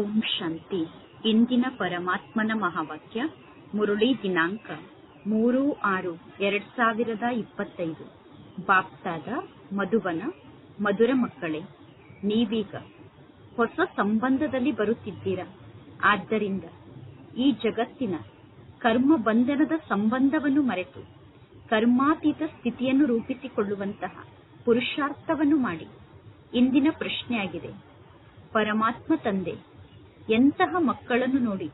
ಓಂ ಶಾಂತಿ. ಇಂದಿನ ಪರಮಾತ್ಮನ ಮಹಾವಾಕ್ಯ, ಮುರುಳಿ ದಿನಾಂಕ ಮೂರು ಆರು ಎರಡ್ ಸಾವಿರದ ಇಪ್ಪತ್ತೈದು. ಬಾಪ್ತಾದ ಮಧುಬನ ಮಧುರ ಮಕ್ಕಳೇ, ನೀವೀಗ ಹೊಸ ಸಂಬಂಧದಲ್ಲಿ ಬರುತ್ತಿದ್ದೀರಾ? ಆದ್ದರಿಂದ ಈ ಜಗತ್ತಿನ ಕರ್ಮ ಬಂಧನದ ಸಂಬಂಧವನ್ನು ಮರೆತು ಕರ್ಮಾತೀತ ಸ್ಥಿತಿಯನ್ನು ರೂಪಿಸಿಕೊಳ್ಳುವಂತಹ ಪುರುಷಾರ್ಥವನ್ನು ಮಾಡಿ ಇಂದಿನ ಪ್ರಶ್ನೆಯಾಗಿದೆ. ಪರಮಾತ್ಮ ತಂದೆ ಎಂತಹ ಮಕ್ಕಳನ್ನು ನೋಡಿ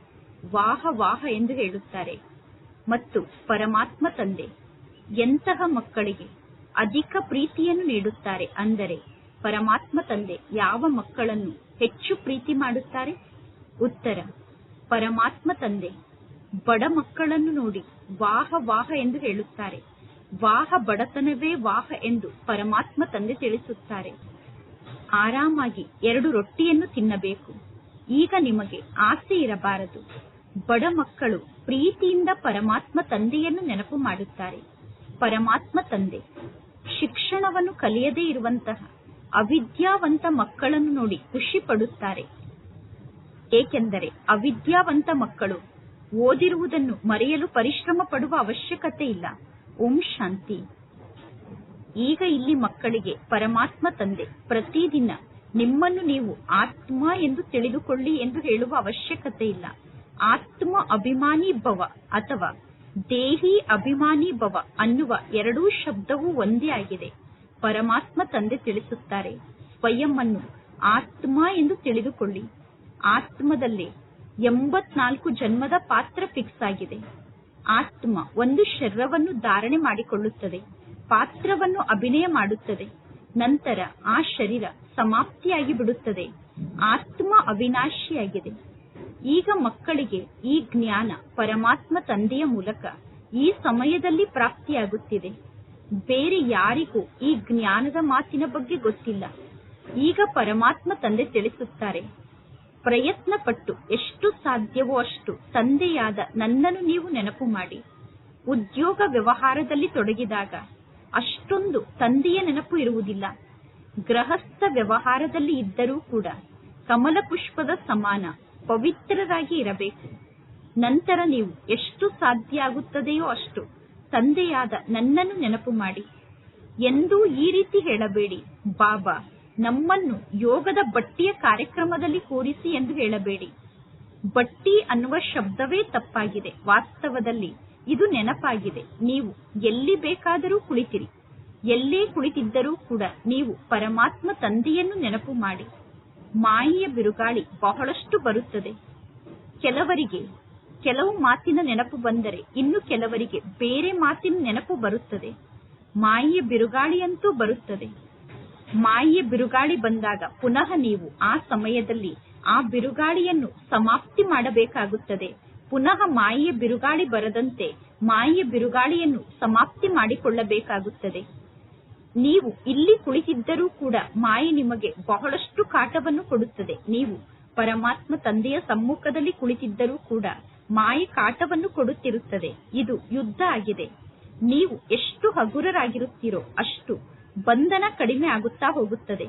ವಾಹ ವಾಹ ಎಂದು ಹೇಳುತ್ತಾರೆ. ಮತ್ತು ಪರಮಾತ್ಮ ತಂದೆ ಎಂತಹ ಮಕ್ಕಳಿಗೆ ಅಧಿಕ ಪ್ರೀತಿಯನ್ನು ನೀಡುತ್ತಾರೆ ಅಂದರೆ ಪರಮಾತ್ಮ ತಂದೆ ಯಾವ ಮಕ್ಕಳನ್ನು ಹೆಚ್ಚು ಪ್ರೀತಿ ಮಾಡುತ್ತಾರೆ? ಉತ್ತರ, ಪರಮಾತ್ಮ ತಂದೆ ಬಡ ಮಕ್ಕಳನ್ನು ನೋಡಿ ವಾಹ ವಾಹ ಎಂದು ಹೇಳುತ್ತಾರೆ. ವಾಹ ಬಡತನವೇ ವಾಹ ಎಂದು ಪರಮಾತ್ಮ ತಂದೆ ತಿಳಿಸುತ್ತಾರೆ. ಆರಾಮಾಗಿ ಎರಡು ರೊಟ್ಟಿಯನ್ನು ತಿನ್ನಬೇಕು. ಈಗ ನಿಮಗೆ ಆಸೆ ಇರಬಾರದು. ಬಡ ಮಕ್ಕಳು ಪ್ರೀತಿಯಿಂದ ಪರಮಾತ್ಮ ತಂದೆಯನ್ನು ನೆನಪು ಮಾಡುತ್ತಾರೆ. ಪರಮಾತ್ಮ ತಂದೆ, ಶಿಕ್ಷಣವನ್ನು ಕಲಿಯದೇ ಇರುವಂತಹ ಅವಿದ್ಯಾವಂತ ಮಕ್ಕಳನ್ನು ನೋಡಿ ಖುಷಿ ಪಡುತ್ತಾರೆ. ಏಕೆಂದರೆ ಅವಿದ್ಯಾವಂತ ಮಕ್ಕಳು ಓದಿರುವುದನ್ನು ಮರೆಯಲು ಪರಿಶ್ರಮ ಪಡುವ ಅವಶ್ಯಕತೆ ಇಲ್ಲ. ಓಂ ಶಾಂತಿ. ಈಗ ಇಲ್ಲಿ ಮಕ್ಕಳಿಗೆ ಪರಮಾತ್ಮ ತಂದೆ ಪ್ರತಿದಿನ ನಿಮ್ಮನ್ನು ನೀವು ಆತ್ಮ ಎಂದು ತಿಳಿದುಕೊಳ್ಳಿ ಎಂದು ಹೇಳುವ ಅವಶ್ಯಕತೆ ಇಲ್ಲ. ಆತ್ಮ ಅಭಿಮಾನಿ ಭವ ಅಥವಾ ದೇಹಿ ಅಭಿಮಾನಿ ಭವ ಅನ್ನುವ ಎರಡೂ ಶಬ್ದವೂ ಒಂದೇ ಆಗಿದೆ. ಪರಮಾತ್ಮ ತಂದೆ ತಿಳಿಸುತ್ತಾರೆ, ಸ್ವಯಂ ಅನ್ನು ಆತ್ಮ ಎಂದು ತಿಳಿದುಕೊಳ್ಳಿ. ಆತ್ಮದಲ್ಲಿ ಎಂಬತ್ನಾಲ್ಕು ಜನ್ಮದ ಪಾತ್ರ ಫಿಕ್ಸ್ ಆಗಿದೆ. ಆತ್ಮ ಒಂದು ಶರೀರವನ್ನು ಧಾರಣೆ ಮಾಡಿಕೊಳ್ಳುತ್ತದೆ, ಪಾತ್ರವನ್ನು ಅಭಿನಯ ಮಾಡುತ್ತದೆ. ನಂತರ ಆ ಶರೀರ ಸಮಾಪ್ತಿಯಾಗಿ ಬಿಡುತ್ತದೆ ಆತ್ಮ ಅವಿನಾಶಿಯಾಗಿದೆ. ಈಗ ಮಕ್ಕಳಿಗೆ ಈ ಜ್ಞಾನ ಪರಮಾತ್ಮ ತಂದೆಯ ಮೂಲಕ ಈ ಸಮಯದಲ್ಲಿ ಪ್ರಾಪ್ತಿಯಾಗುತ್ತಿದೆ. ಬೇರೆ ಯಾರಿಗೂ ಈ ಜ್ಞಾನದ ಮಾತಿನ ಬಗ್ಗೆ ಗೊತ್ತಿಲ್ಲ. ಈಗ ಪರಮಾತ್ಮ ತಂದೆ ತಿಳಿಸುತ್ತಾರೆ ಪ್ರಯತ್ನ ಪಟ್ಟು ಎಷ್ಟು ಸಾಧ್ಯವೋ ಅಷ್ಟು ತಂದೆಯಾದ ನನ್ನನ್ನು ನೀವು ನೆನಪು ಮಾಡಿ. ಉದ್ಯೋಗ ವ್ಯವಹಾರದಲ್ಲಿ ತೊಡಗಿದಾಗ ಅಷ್ಟೊಂದು ತಂದೆಯ ನೆನಪು ಇರುವುದಿಲ್ಲ. ಗೃಹಸ್ಥ ವ್ಯವಹಾರದಲ್ಲಿ ಇದ್ದರೂ ಕೂಡ ಕಮಲ ಪುಷ್ಪದ ಸಮಾನ, ಪವಿತ್ರರಾಗಿ ಇರಬೇಕು. ನಂತರ ನೀವು ಎಷ್ಟು ಸಾಧ್ಯ ಆಗುತ್ತದೆಯೋ ಅಷ್ಟು ತಂದೆಯಾದ ನನ್ನನ್ನು ನೆನಪು ಮಾಡಿ. ಎಂದೂ ಈ ರೀತಿ ಹೇಳಬೇಡಿ, ಬಾಬಾ, ನಮ್ಮನ್ನು ಯೋಗದ ಬಟ್ಟಿಯ ಕಾರ್ಯಕ್ರಮದಲ್ಲಿ ಕೂರಿಸಿ ಎಂದು ಹೇಳಬೇಡಿ. ಬಟ್ಟಿ ಅನ್ನುವ ಶಬ್ದವೇ ತಪ್ಪಾಗಿದೆ. ವಾಸ್ತವದಲ್ಲಿ ಇದು ನೆನಪಾಗಿದೆ. ನೀವು ಎಲ್ಲಿ ಬೇಕಾದರೂ ಕುಳಿತಿರಿ. ಎಲ್ಲೇ ಕುಳಿತಿದ್ದರೂ ಕೂಡ ನೀವು ಪರಮಾತ್ಮ ತಂದೆಯನ್ನು ನೆನಪು ಮಾಡಿ. ಮಾಯಿಯ ಬಿರುಗಾಳಿ ಬಹಳಷ್ಟು ಬರುತ್ತದೆ. ಕೆಲವರಿಗೆ ಕೆಲವು ಮಾತಿನ ನೆನಪು ಬಂದರೆ ಇನ್ನು ಕೆಲವರಿಗೆ ಬೇರೆ ಮಾತಿನ ನೆನಪು ಬರುತ್ತದೆ. ಮಾಯಿಯ ಬಿರುಗಾಳಿಯಂತೂ ಬರುತ್ತದೆ. ಮಾಯಿಯ ಬಿರುಗಾಳಿ ಬಂದಾಗ ಪುನಃ ನೀವು ಆ ಸಮಯದಲ್ಲಿ ಆ ಬಿರುಗಾಳಿಯನ್ನು ಸಮಾಪ್ತಿ ಮಾಡಬೇಕಾಗುತ್ತದೆ. ಪುನಃ ಮಾಯಿಯ ಬಿರುಗಾಳಿ ಬರದಂತೆ ಮಾಯಿಯ ಬಿರುಗಾಳಿಯನ್ನು ಸಮಾಪ್ತಿ ಮಾಡಿಕೊಳ್ಳಬೇಕಾಗುತ್ತದೆ. ನೀವು ಇಲ್ಲಿ ಕುಳಿತಿದ್ದರೂ ಕೂಡ ಮಾಯೆ ನಿಮಗೆ ಬಹಳಷ್ಟು ಕಾಟವನ್ನು ಕೊಡುತ್ತದೆ. ನೀವು ಪರಮಾತ್ಮ ತಂದೆಯ ಸಮ್ಮುಖದಲ್ಲಿ ಕುಳಿತಿದ್ದರೂ ಕೂಡ ಮಾಯೆ ಕಾಟವನ್ನು ಕೊಡುತ್ತಿರುತ್ತದೆ. ಇದು ಯುದ್ಧ ಆಗಿದೆ. ನೀವು ಎಷ್ಟು ಹಗುರರಾಗಿರುತ್ತೀರೋ ಅಷ್ಟು ಬಂಧನ ಕಡಿಮೆ ಆಗುತ್ತಾ ಹೋಗುತ್ತದೆ.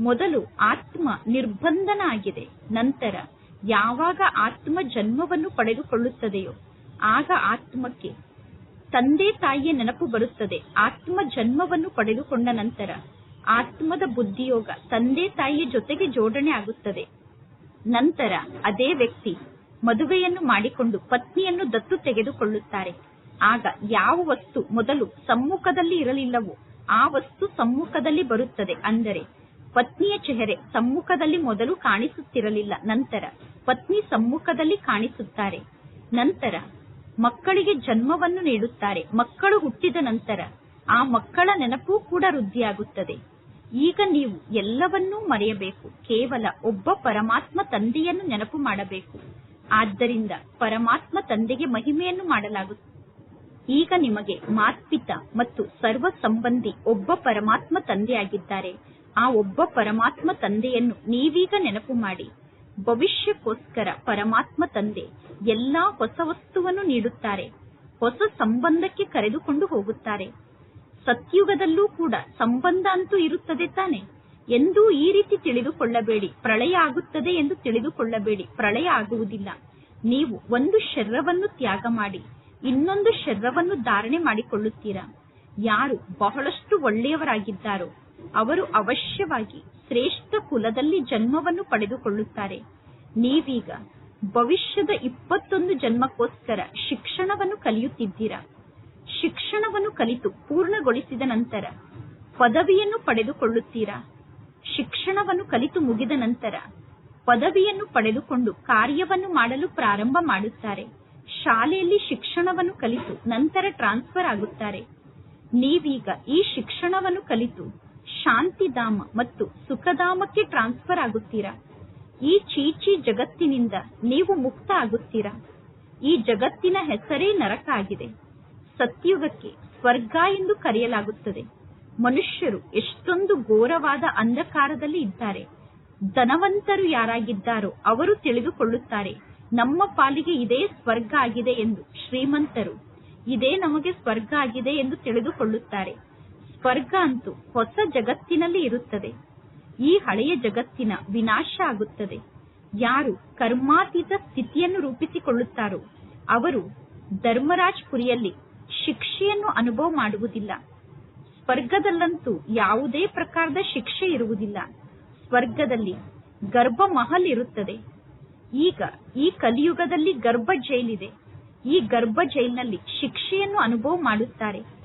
ಮೊದಲು ಆತ್ಮ ನಿರ್ಬಂಧನ ಆಗಿದೆ ನಂತರ ಯಾವಾಗ ಆತ್ಮ ಜನ್ಮವನ್ನು ಪಡೆದುಕೊಳ್ಳುತ್ತದೆಯೋ ಆಗ ಆತ್ಮಕ್ಕೆ ತಂದೆ ತಾಯಿಯ ನೆನಪು ಬರುತ್ತದೆ. ಆತ್ಮ ಜನ್ಮವನ್ನು ಪಡೆದುಕೊಂಡ ನಂತರ ಆತ್ಮದ ಬುದ್ಧಿಯೋಗ ತಂದೆ ತಾಯಿಯ ಜೊತೆಗೆ ಜೋಡಣೆ ಆಗುತ್ತದೆ. ನಂತರ ಅದೇ ವ್ಯಕ್ತಿ ಮದುವೆಯನ್ನು ಮಾಡಿಕೊಂಡು ಪತ್ನಿಯನ್ನು ದತ್ತು ತೆಗೆದುಕೊಳ್ಳುತ್ತಾರೆ. ಆಗ ಯಾವ ವಸ್ತು ಮೊದಲು ಸಮ್ಮುಖದಲ್ಲಿ ಇರಲಿಲ್ಲವೋ ಆ ವಸ್ತು ಸಮ್ಮುಖದಲ್ಲಿ ಬರುತ್ತದೆ. ಅಂದರೆ ಪತ್ನಿಯ ಚೆಹರೆ ಸಮ್ಮುಖದಲ್ಲಿ ಮೊದಲು ಕಾಣಿಸುತ್ತಿರಲಿಲ್ಲ. ನಂತರ ಪತ್ನಿ ಸಮ್ಮುಖದಲ್ಲಿ ಕಾಣಿಸುತ್ತಾರೆ. ನಂತರ ಮಕ್ಕಳಿಗೆ ಜನ್ಮವನ್ನು ನೀಡುತ್ತಾರೆ. ಮಕ್ಕಳು ಹುಟ್ಟಿದ ನಂತರ ಆ ಮಕ್ಕಳ ನೆನಪು ಕೂಡ ವೃದ್ಧಿಯಾಗುತ್ತದೆ. ಈಗ ನೀವು ಎಲ್ಲವನ್ನೂ ಮರೆಯಬೇಕು. ಕೇವಲ ಒಬ್ಬ ಪರಮಾತ್ಮ ತಂದೆಯನ್ನು ನೆನಪು ಮಾಡಬೇಕು. ಆದ್ದರಿಂದ ಪರಮಾತ್ಮ ತಂದೆಗೆ ಮಹಿಮೆಯನ್ನು ಮಾಡಲಾಗುತ್ತದೆ. ಈಗ ನಿಮಗೆ ಮಾತ್ಪಿತ ಮತ್ತು ಸರ್ವ ಸಂಬಂಧಿ ಒಬ್ಬ ಪರಮಾತ್ಮ ತಂದೆಯಾಗಿದ್ದಾರೆ. ಆ ಒಬ್ಬ ಪರಮಾತ್ಮ ತಂದೆಯನ್ನು ನೀವೀಗ ನೆನಪು ಮಾಡಿ. ಭವಿಷ್ಯಕ್ಕೋಸ್ಕರ ಪರಮಾತ್ಮ ತಂದೆ ಎಲ್ಲಾ ಹೊಸ ವಸ್ತುವನ್ನು ನೀಡುತ್ತಾರೆ, ಹೊಸ ಸಂಬಂಧಕ್ಕೆ ಕರೆದುಕೊಂಡು ಹೋಗುತ್ತಾರೆ. ಸತ್ಯುಗದಲ್ಲೂ ಕೂಡ ಸಂಬಂಧ ಅಂತೂ ಇರುತ್ತದೆ ತಾನೆ. ಎಂದೂ ಈ ರೀತಿ ತಿಳಿದುಕೊಳ್ಳಬೇಡಿ, ಪ್ರಳಯ ಆಗುತ್ತದೆ ಎಂದು ತಿಳಿದುಕೊಳ್ಳಬೇಡಿ, ಪ್ರಳಯ ಆಗುವುದಿಲ್ಲ. ನೀವು ಒಂದು ಶರೀರವನ್ನು ತ್ಯಾಗ ಮಾಡಿ, ಇನ್ನೊಂದು ಶರೀರವನ್ನು ಧಾರಣೆ ಮಾಡಿಕೊಳ್ಳುತ್ತೀರಾ? ಯಾರು ಬಹಳಷ್ಟು ಒಳ್ಳೆಯವರಾಗಿದ್ದಾರೋ, ಅವರು ಅವಶ್ಯವಾಗಿ ಶ್ರೇಷ್ಠ ಕುಲದಲ್ಲಿ ಜನ್ಮವನ್ನು ಪಡೆದುಕೊಳ್ಳುತ್ತಾರೆ. ನೀವೀಗ ಭವಿಷ್ಯದ ಇಪ್ಪತ್ತೊಂದು ಜನ್ಮಕ್ಕೋಸ್ಕರ ಶಿಕ್ಷಣವನ್ನು ಕಲಿಯುತ್ತಿದ್ದೀರಾ? ಶಿಕ್ಷಣವನ್ನು ಕಲಿತು ಪೂರ್ಣಗೊಳಿಸಿದ ನಂತರ ಪದವಿಯನ್ನು ಪಡೆದುಕೊಳ್ಳುತ್ತೀರಾ? ಶಿಕ್ಷಣವನ್ನು ಕಲಿತು ಮುಗಿದ ನಂತರ ಪದವಿಯನ್ನು ಪಡೆದುಕೊಂಡು ಕಾರ್ಯವನ್ನು ಮಾಡಲು ಪ್ರಾರಂಭ ಮಾಡುತ್ತಾರೆ. ಶಾಲೆಯಲ್ಲಿ ಶಿಕ್ಷಣವನ್ನು ಕಲಿತು ನಂತರ ಟ್ರಾನ್ಸ್ಫರ್ ಆಗುತ್ತಾರೆ. ನೀವೀಗ ಈ ಶಿಕ್ಷಣವನ್ನು ಕಲಿತು ಶಾಂತಿಧಾಮ ಮತ್ತು ಸುಖಧಾಮಕ್ಕೆ ಟ್ರಾನ್ಸ್ಫರ್ ಆಗುತ್ತೀರಾ? ಈ ಚೀಚಿ ಜಗತ್ತಿನಿಂದ ನೀವು ಮುಕ್ತ ಆಗುತ್ತೀರಾ? ಈ ಜಗತ್ತಿನ ಹೆಸರೇ ನರಕ ಆಗಿದೆ. ಸತ್ಯುಗಕ್ಕೆ ಸ್ವರ್ಗ ಎಂದು ಕರೆಯಲಾಗುತ್ತದೆ. ಮನುಷ್ಯರು ಎಷ್ಟೊಂದು ಘೋರವಾದ ಅಂಧಕಾರದಲ್ಲಿ ಇದ್ದಾರೆ. ಧನವಂತರು ಯಾರಾಗಿದ್ದಾರೋ ಅವರು ತಿಳಿದುಕೊಳ್ಳುತ್ತಾರೆ, ನಮ್ಮ ಪಾಲಿಗೆ ಇದೇ ಸ್ವರ್ಗ ಆಗಿದೆ ಎಂದು ಶ್ರೀಮಂತರು. ಇದೇ ನಮಗೆ ಸ್ವರ್ಗ ಆಗಿದೆ ಎಂದು ತಿಳಿದುಕೊಳ್ಳುತ್ತಾರೆ. ಸ್ವರ್ಗ ಅಂತೂ ಹೊಸ ಜಗತ್ತಿನಲ್ಲಿ ಇರುತ್ತದೆ. ಈ ಹಳೆಯ ಜಗತ್ತಿನ ವಿನಾಶ ಆಗುತ್ತದೆ. ಯಾರು ಕರ್ಮಾತೀತ ಸ್ಥಿತಿಯನ್ನು ರೂಪಿಸಿಕೊಳ್ಳುತ್ತಾರೋ, ಅವರು ಧರ್ಮರಾಜ್ ಪುರಿಯಲ್ಲಿ ಶಿಕ್ಷೆಯನ್ನು ಅನುಭವ ಮಾಡುವುದಿಲ್ಲ. ಸ್ವರ್ಗದಲ್ಲಂತೂ ಯಾವುದೇ ಪ್ರಕಾರದ ಶಿಕ್ಷೆ ಇರುವುದಿಲ್ಲ. ಸ್ವರ್ಗದಲ್ಲಿ ಗರ್ಭ ಮಹಲ್ ಇರುತ್ತದೆ. ಈಗ ಈ ಕಲಿಯುಗದಲ್ಲಿ ಗರ್ಭ ಜೈಲಿದೆ. ಈ ಗರ್ಭ ಜೈಲಿನಲ್ಲಿ ಶಿಕ್ಷೆಯನ್ನು ಅನುಭವ ಮಾಡುತ್ತಾರೆ.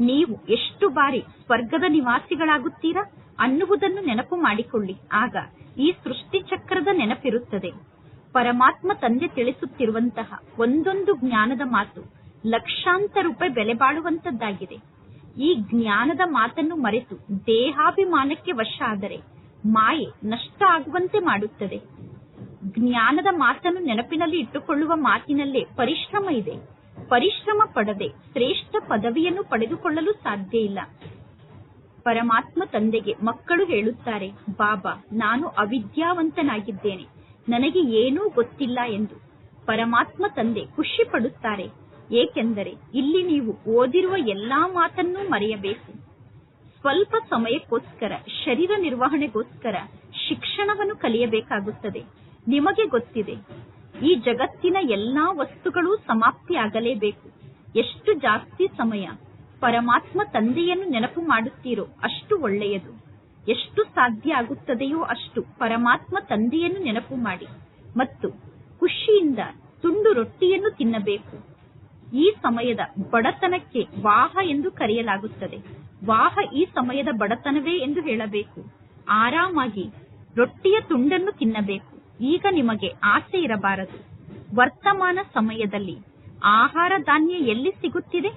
ನೀವು ಎಷ್ಟು ಬಾರಿ ಸ್ವರ್ಗದ ನಿವಾಸಿಗಳಾಗುತ್ತೀರಾ ಅನ್ನುವುದನ್ನು ನೆನಪು ಮಾಡಿಕೊಳ್ಳಿ. ಆಗ ಈ ಸೃಷ್ಟಿ ಚಕ್ರದ ನೆನಪಿರುತ್ತದೆ. ಪರಮಾತ್ಮ ತಂದೆ ತಿಳಿಸುತ್ತಿರುವಂತಹ ಒಂದೊಂದು ಜ್ಞಾನದ ಮಾತು ಲಕ್ಷಾಂತರ ರೂಪಾಯಿ ಬೆಲೆ ಬಾಳುವಂತದ್ದಾಗಿದೆ. ಈ ಜ್ಞಾನದ ಮಾತನ್ನು ಮರೆತು ದೇಹಾಭಿಮಾನಕ್ಕೆ ವಶ ಆದರೆ ಮಾಯೆ ನಷ್ಟ ಆಗುವಂತೆ ಮಾಡುತ್ತದೆ. ಜ್ಞಾನದ ಮಾತನ್ನು ನೆನಪಿನಲ್ಲಿ ಇಟ್ಟುಕೊಳ್ಳುವ ಮಾತಿನಲ್ಲೇ ಪರಿಶ್ರಮ ಇದೆ. ಪರಿಶ್ರಮ ಪಡದೆ ಶ್ರೇಷ್ಠ ಪದವಿಯನ್ನು ಪಡೆದುಕೊಳ್ಳಲು ಸಾಧ್ಯ ಇಲ್ಲ. ಪರಮಾತ್ಮ ತಂದೆಗೆ ಮಕ್ಕಳು ಹೇಳುತ್ತಾರೆ, ಬಾಬಾ, ನಾನು ಅವಿದ್ಯಾವಂತನಾಗಿದ್ದೇನೆ. ನನಗೆ ಏನೂ ಗೊತ್ತಿಲ್ಲ ಎಂದು. ಪರಮಾತ್ಮ ತಂದೆ ಖುಷಿ ಪಡುತ್ತಾರೆ ಏಕೆಂದರೆ ಇಲ್ಲಿ ನೀವು ಓದಿರುವ ಎಲ್ಲಾ ಮಾತನ್ನು ಮರೆಯಬೇಕು. ಸ್ವಲ್ಪ ಸಮಯಕ್ಕೋಸ್ಕರ, ಶರೀರ ನಿರ್ವಹಣೆಗೋಸ್ಕರ ಶಿಕ್ಷಣವನ್ನು ಕಲಿಯಬೇಕಾಗುತ್ತದೆ. ನಿಮಗೆ ಗೊತ್ತಿದೆ ಈ ಜಗತ್ತಿನ ಎಲ್ಲಾ ವಸ್ತುಗಳು ಸಮಾಪ್ತಿಯಾಗಲೇಬೇಕು. ಎಷ್ಟು ಜಾಸ್ತಿ ಸಮಯ ಪರಮಾತ್ಮ ತಂದೆಯನ್ನು ನೆನಪು ಮಾಡುತ್ತೀರೋ ಅಷ್ಟು ಒಳ್ಳೆಯದು. ಎಷ್ಟು ಸಾಧ್ಯ ಆಗುತ್ತದೆಯೋ ಅಷ್ಟು ಪರಮಾತ್ಮ ತಂದೆಯನ್ನು ನೆನಪು ಮಾಡಿ ಮತ್ತು ಖುಷಿಯಿಂದ ತುಂಡು ರೊಟ್ಟಿಯನ್ನು ತಿನ್ನಬೇಕು. ಈ ಸಮಯದ ಬಡತನಕ್ಕೆ ವಾಹ ಎಂದು ಕರೆಯಲಾಗುತ್ತದೆ. ವಾಹ ಈ ಸಮಯದ ಬಡತನವೇ ಎಂದು ಹೇಳಬೇಕು. ಆರಾಮಾಗಿ ರೊಟ್ಟಿಯ ತುಂಡನ್ನು ತಿನ್ನಬೇಕು. ಈಗ ನಿಮಗೆ ಆಸೆ ಇರಬಾರದು. ವರ್ತಮಾನ ಸಮಯದಲ್ಲಿ ಆಹಾರ ಧಾನ್ಯ ಎಲ್ಲಿ ಸಿಗುತ್ತಿದೆ?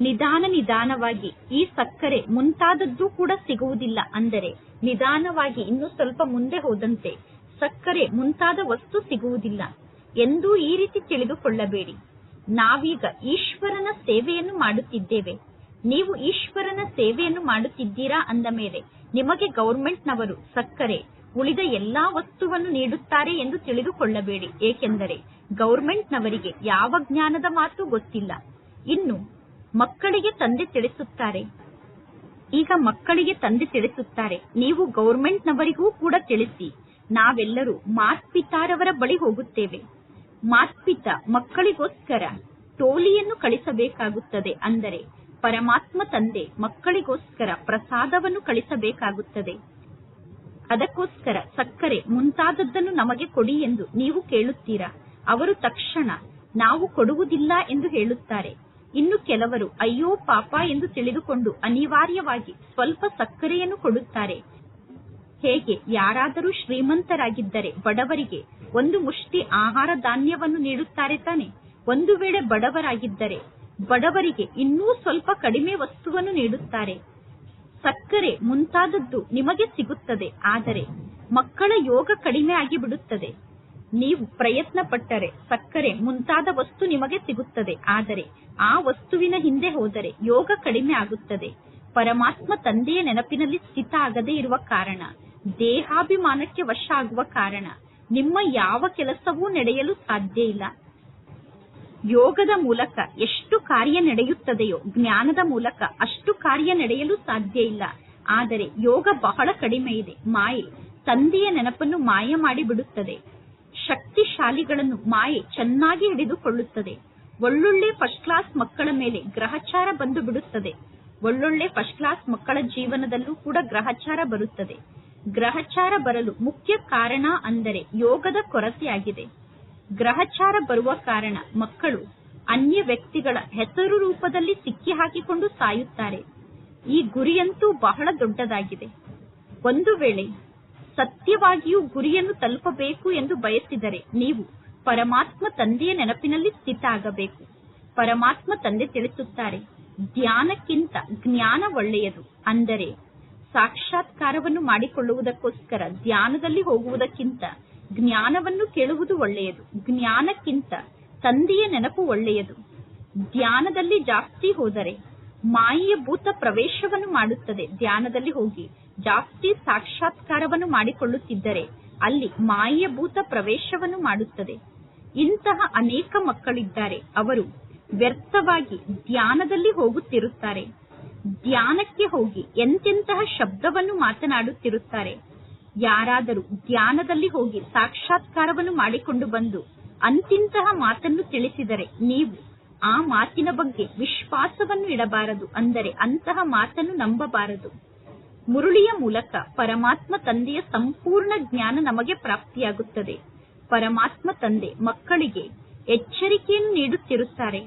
ನಿಧಾನ ನಿಧಾನವಾಗಿ ಈ ಸಕ್ಕರೆ ಮುಂತಾದದ್ದು ಕೂಡ ಸಿಗುವುದಿಲ್ಲ ಅಂದರೆ ನಿಧಾನವಾಗಿ ಇನ್ನು ಸ್ವಲ್ಪ ಮುಂದೆ ಹೋದಂತೆ ಸಕ್ಕರೆ ಮುಂತಾದ ವಸ್ತು ಸಿಗುವುದಿಲ್ಲ ಎಂದೂ ಈ ರೀತಿ ತಿಳಿದುಕೊಳ್ಳಬೇಡಿ. ನಾವೀಗ ಈಶ್ವರನ ಸೇವೆಯನ್ನು ಮಾಡುತ್ತಿದ್ದೇವೆ. ನೀವು ಈಶ್ವರನ ಸೇವೆಯನ್ನು ಮಾಡುತ್ತಿದ್ದೀರಾ ಅಂದ ಮೇಲೆ ನಿಮಗೆ ಗೌರ್ಮೆಂಟ್ನವರು ಸಕ್ಕರೆ ಉಳಿದ ಎಲ್ಲಾ ವಸ್ತುವನ್ನು ನೀಡುತ್ತಾರೆ ಎಂದು ತಿಳಿದುಕೊಳ್ಳಬೇಡಿ. ಏಕೆಂದರೆ ಗೌರ್ಮೆಂಟ್ನವರಿಗೆ ಯಾವ ಜ್ಞಾನದ ಮಾತು ಗೊತ್ತಿಲ್ಲ. ಇನ್ನು ಮಕ್ಕಳಿಗೆ ತಂದೆ ತಿಳಿಸುತ್ತಾರೆ. ಈಗ ಮಕ್ಕಳಿಗೆ ತಂದೆ ತಿಳಿಸುತ್ತಾರೆ. ನೀವು ಗೌರ್ಮೆಂಟ್ನವರಿಗೂ ಕೂಡ ತಿಳಿಸಿ. ನಾವೆಲ್ಲರೂ ಮಾತ್ಪಿತಾರವರ ಬಳಿ ಹೋಗುತ್ತೇವೆ. ಮಾತ್ಪಿತ ಮಕ್ಕಳಿಗೋಸ್ಕರ ಟೋಲಿಯನ್ನು ಕಳಿಸಬೇಕಾಗುತ್ತದೆ. ಅಂದರೆ ಪರಮಾತ್ಮ ತಂದೆ ಮಕ್ಕಳಿಗೋಸ್ಕರ ಪ್ರಸಾದವನ್ನು ಕಳಿಸಬೇಕಾಗುತ್ತದೆ. ಅದಕ್ಕೋಸ್ಕರ ಸಕ್ಕರೆ ಮುಂತಾದದ್ದನ್ನು ನಮಗೆ ಕೊಡಿ ಎಂದು ನೀವು ಕೇಳುತ್ತೀರಾ. ಅವರು ತಕ್ಷಣ, ನಾವು ಕೊಡುವುದಿಲ್ಲ ಎಂದು ಹೇಳುತ್ತಾರೆ. ಇನ್ನು ಕೆಲವರು, ಅಯ್ಯೋ ಪಾಪ ಎಂದು ತಿಳಿದುಕೊಂಡು ಅನಿವಾರ್ಯವಾಗಿ ಸ್ವಲ್ಪ ಸಕ್ಕರೆಯನ್ನು ಕೊಡುತ್ತಾರೆ. ಹೇಗೆ? ಯಾರಾದರೂ ಶ್ರೀಮಂತರಾಗಿದ್ದರೆ ಬಡವರಿಗೆ ಒಂದು ಮುಷ್ಟಿ ಆಹಾರ ಧಾನ್ಯವನ್ನು ನೀಡುತ್ತಾರೆ ತಾನೆ. ಒಂದು ವೇಳೆ ಬಡವರಾಗಿದ್ದರೆ ಬಡವರಿಗೆ ಇನ್ನೂ ಸ್ವಲ್ಪ ಕಡಿಮೆ ವಸ್ತುವನ್ನು ನೀಡುತ್ತಾರೆ. ಸಕ್ಕರೆ ಮುಂತಾದದ್ದು ನಿಮಗೆ ಸಿಗುತ್ತದೆ, ಆದರೆ ಮಕ್ಕಳ ಯೋಗ ಕಡಿಮೆ ಆಗಿಬಿಡುತ್ತದೆ ನೀವು ಪ್ರಯತ್ನ ಪಟ್ಟರೆ ಸಕ್ಕರೆ ಮುಂತಾದ ವಸ್ತು ನಿಮಗೆ ಸಿಗುತ್ತದೆ, ಆದರೆ ಆ ವಸ್ತುವಿನ ಹಿಂದೆ ಹೋದರೆ ಯೋಗ ಕಡಿಮೆ ಆಗುತ್ತದೆ. ಪರಮಾತ್ಮ ತಂದೆಯ ನೆನಪಿನಲ್ಲಿ ಸ್ಥಿತ ಆಗದೇ ಇರುವ ಕಾರಣ, ದೇಹಾಭಿಮಾನಕ್ಕೆ ವಶ ಆಗುವ ಕಾರಣ, ನಿಮ್ಮ ಯಾವ ಕೆಲಸವೂ ನಡೆಯಲು ಸಾಧ್ಯ ಇಲ್ಲ. ಯೋಗದ ಮೂಲಕ ಎಷ್ಟು ಕಾರ್ಯ ನಡೆಯುತ್ತದೆಯೋ, ಜ್ಞಾನದ ಮೂಲಕ ಅಷ್ಟು ಕಾರ್ಯ ನಡೆಯಲು ಸಾಧ್ಯ ಇಲ್ಲ. ಆದರೆ ಯೋಗ ಬಹಳ ಕಡಿಮೆ ಇದೆ. ಮಾಯೆ ತಂದೆಯ ನೆನಪನ್ನು ಮಾಯ ಮಾಡಿ ಬಿಡುತ್ತದೆ ಶಕ್ತಿಶಾಲಿಗಳನ್ನು ಮಾಯೆ ಚೆನ್ನಾಗಿ ಹಿಡಿದುಕೊಳ್ಳುತ್ತದೆ. ಒಳ್ಳೊಳ್ಳೆ ಫಸ್ಟ್ ಕ್ಲಾಸ್ ಮಕ್ಕಳ ಮೇಲೆ ಗ್ರಹಚಾರ ಬಂದು ಬಿಡುತ್ತದೆ ಒಳ್ಳೊಳ್ಳೆ ಫಸ್ಟ್ ಕ್ಲಾಸ್ ಮಕ್ಕಳ ಜೀವನದಲ್ಲೂ ಕೂಡ ಗ್ರಹಚಾರ ಬರುತ್ತದೆ. ಗ್ರಹಚಾರ ಬರಲು ಮುಖ್ಯ ಕಾರಣ ಅಂದರೆ ಯೋಗದ ಕೊರತೆಯಾಗಿದೆ. ಗ್ರಹಚಾರ ಬರುವ ಕಾರಣ ಮಕ್ಕಳು ಅನ್ಯ ವ್ಯಕ್ತಿಗಳ ಹೆಸರು ರೂಪದಲ್ಲಿ ಸಿಕ್ಕಿ ಹಾಕಿಕೊಂಡು ಸಾಯುತ್ತಾರೆ. ಈ ಗುರಿಯಂತೂ ಬಹಳ ದೊಡ್ಡದಾಗಿದೆ. ಒಂದು ವೇಳೆ ಸತ್ಯವಾಗಿಯೂ ಗುರಿಯನ್ನು ತಲುಪಬೇಕು ಎಂದು ಬಯಸಿದರೆ ನೀವು ಪರಮಾತ್ಮ ತಂದೆಯ ನೆನಪಿನಲ್ಲಿ ಸ್ಥಿತ ಆಗಬೇಕು ಪರಮಾತ್ಮ ತಂದೆ ತಿಳಿಸುತ್ತಾರೆ, ಧ್ಯಾನಕ್ಕಿಂತ ಜ್ಞಾನ ಒಳ್ಳೆಯದು. ಅಂದರೆ ಸಾಕ್ಷಾತ್ಕಾರವನ್ನು ಮಾಡಿಕೊಳ್ಳುವುದಕ್ಕೋಸ್ಕರ ಧ್ಯಾನದಲ್ಲಿ ಹೋಗುವುದಕ್ಕಿಂತ ಜ್ಞಾನವನ್ನು ಕೇಳುವುದು ಒಳ್ಳೆಯದು. ಜ್ಞಾನಕ್ಕಿಂತ ತಂದೆಯ ನೆನಪು ಒಳ್ಳೆಯದು. ಧ್ಯಾನದಲ್ಲಿ ಜಾಸ್ತಿ ಹೋದರೆ ಮಾಯೆಯ ಭೂತ ಪ್ರವೇಶವನ್ನು ಮಾಡುತ್ತದೆ. ಧ್ಯಾನದಲ್ಲಿ ಹೋಗಿ ಜಾಸ್ತಿ ಸಾಕ್ಷಾತ್ಕಾರವನ್ನು ಮಾಡಿಕೊಳ್ಳುತ್ತಿದ್ದರೆ ಅಲ್ಲಿ ಮಾಯೆಯ ಭೂತ ಪ್ರವೇಶವನ್ನು ಮಾಡುತ್ತದೆ. ಇಂತಹ ಅನೇಕ ಮಕ್ಕಳಿದ್ದಾರೆ. ಅವರು ವ್ಯರ್ಥವಾಗಿ ಧ್ಯಾನದಲ್ಲಿ ಹೋಗುತ್ತಿರುತ್ತಾರೆ. ಧ್ಯಾನಕ್ಕೆ ಹೋಗಿ ಎಂತೆಂತಹ ಶಬ್ದವನ್ನು ಮಾತನಾಡುತ್ತಿರುತ್ತಾರೆ. ಯಾರಾದರೂ ಧ್ಯಾನದಲ್ಲಿ ಹೋಗಿ ಸಾಕ್ಷಾತ್ಕಾರವನ್ನು ಮಾಡಿಕೊಂಡು ಬಂದು ಅಂತಿಂತಹ ಮಾತನ್ನು ತಿಳಿಸಿದರೆ ನೀವು ಆ ಮಾತಿನ ಬಗ್ಗೆ ವಿಶ್ವಾಸವನ್ನು ಇಡಬಾರದು ಅಂದರೆ ಅಂತಹ ಮಾತನ್ನು ನಂಬಬಾರದು. ಮುರುಳಿಯ ಮೂಲಕ ಪರಮಾತ್ಮ ತಂದೆಯ ಸಂಪೂರ್ಣ ಜ್ಞಾನ ನಮಗೆ ಪ್ರಾಪ್ತಿಯಾಗುತ್ತದೆ. ಪರಮಾತ್ಮ ತಂದೆ ಮಕ್ಕಳಿಗೆ ಎಚ್ಚರಿಕೆಯನ್ನು ನೀಡುತ್ತಿರುತ್ತಾರೆ.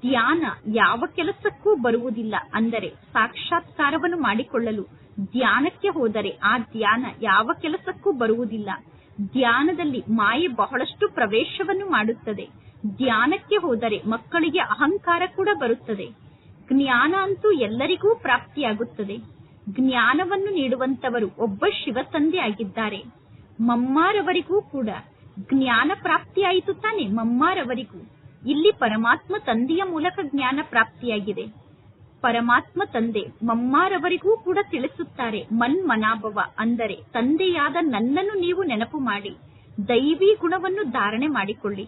ಧ್ಯಾನ ಯಾವ ಕೆಲಸಕ್ಕೂ ಬರುವುದಿಲ್ಲ ಅಂದರೆ ಸಾಕ್ಷಾತ್ಕಾರವನ್ನು ಮಾಡಿಕೊಳ್ಳಲು ಧ್ಯಾನಕ್ಕೆ ಹೋದರೆ ಆ ಧ್ಯಾನ ಯಾವ ಕೆಲಸಕ್ಕೂ ಬರುವುದಿಲ್ಲ. ಧ್ಯಾನದಲ್ಲಿ ಮಾಯೆ ಬಹಳಷ್ಟು ಪ್ರವೇಶವನ್ನು ಮಾಡುತ್ತದೆ. ಧ್ಯಾನಕ್ಕೆ ಹೋದರೆ ಮಕ್ಕಳಿಗೆ ಅಹಂಕಾರ ಕೂಡ ಬರುತ್ತದೆ. ಜ್ಞಾನ ಅಂತೂ ಎಲ್ಲರಿಗೂ ಪ್ರಾಪ್ತಿಯಾಗುತ್ತದೆ. ಜ್ಞಾನವನ್ನು ನೀಡುವಂತವರು ಒಬ್ಬ ಶಿವತಂದೆ ಆಗಿದ್ದಾರೆ. ಮಮ್ಮಾರವರಿಗೂ ಕೂಡ ಜ್ಞಾನ ಪ್ರಾಪ್ತಿಯಾಯಿತು ತಾನೆ ಮಮ್ಮಾರವರಿಗೂ. ಇಲ್ಲಿ ಪರಮಾತ್ಮ ತಂದೆಯ ಮೂಲಕ ಜ್ಞಾನ ಪ್ರಾಪ್ತಿಯಾಗಿದೆ. ಪರಮಾತ್ಮ ತಂದೆ ಮಮ್ಮಾರವರಿಗೂ ಕೂಡ ತಿಳಿಸುತ್ತಾರೆ ಮನ್ಮನಾಭವ ಅಂದರೆ ತಂದೆಯಾದ ನನ್ನನ್ನು ನೀವು ನೆನಪು ಮಾಡಿ, ದೈವಿ ಗುಣವನ್ನು ಧಾರಣೆ ಮಾಡಿಕೊಳ್ಳಿ.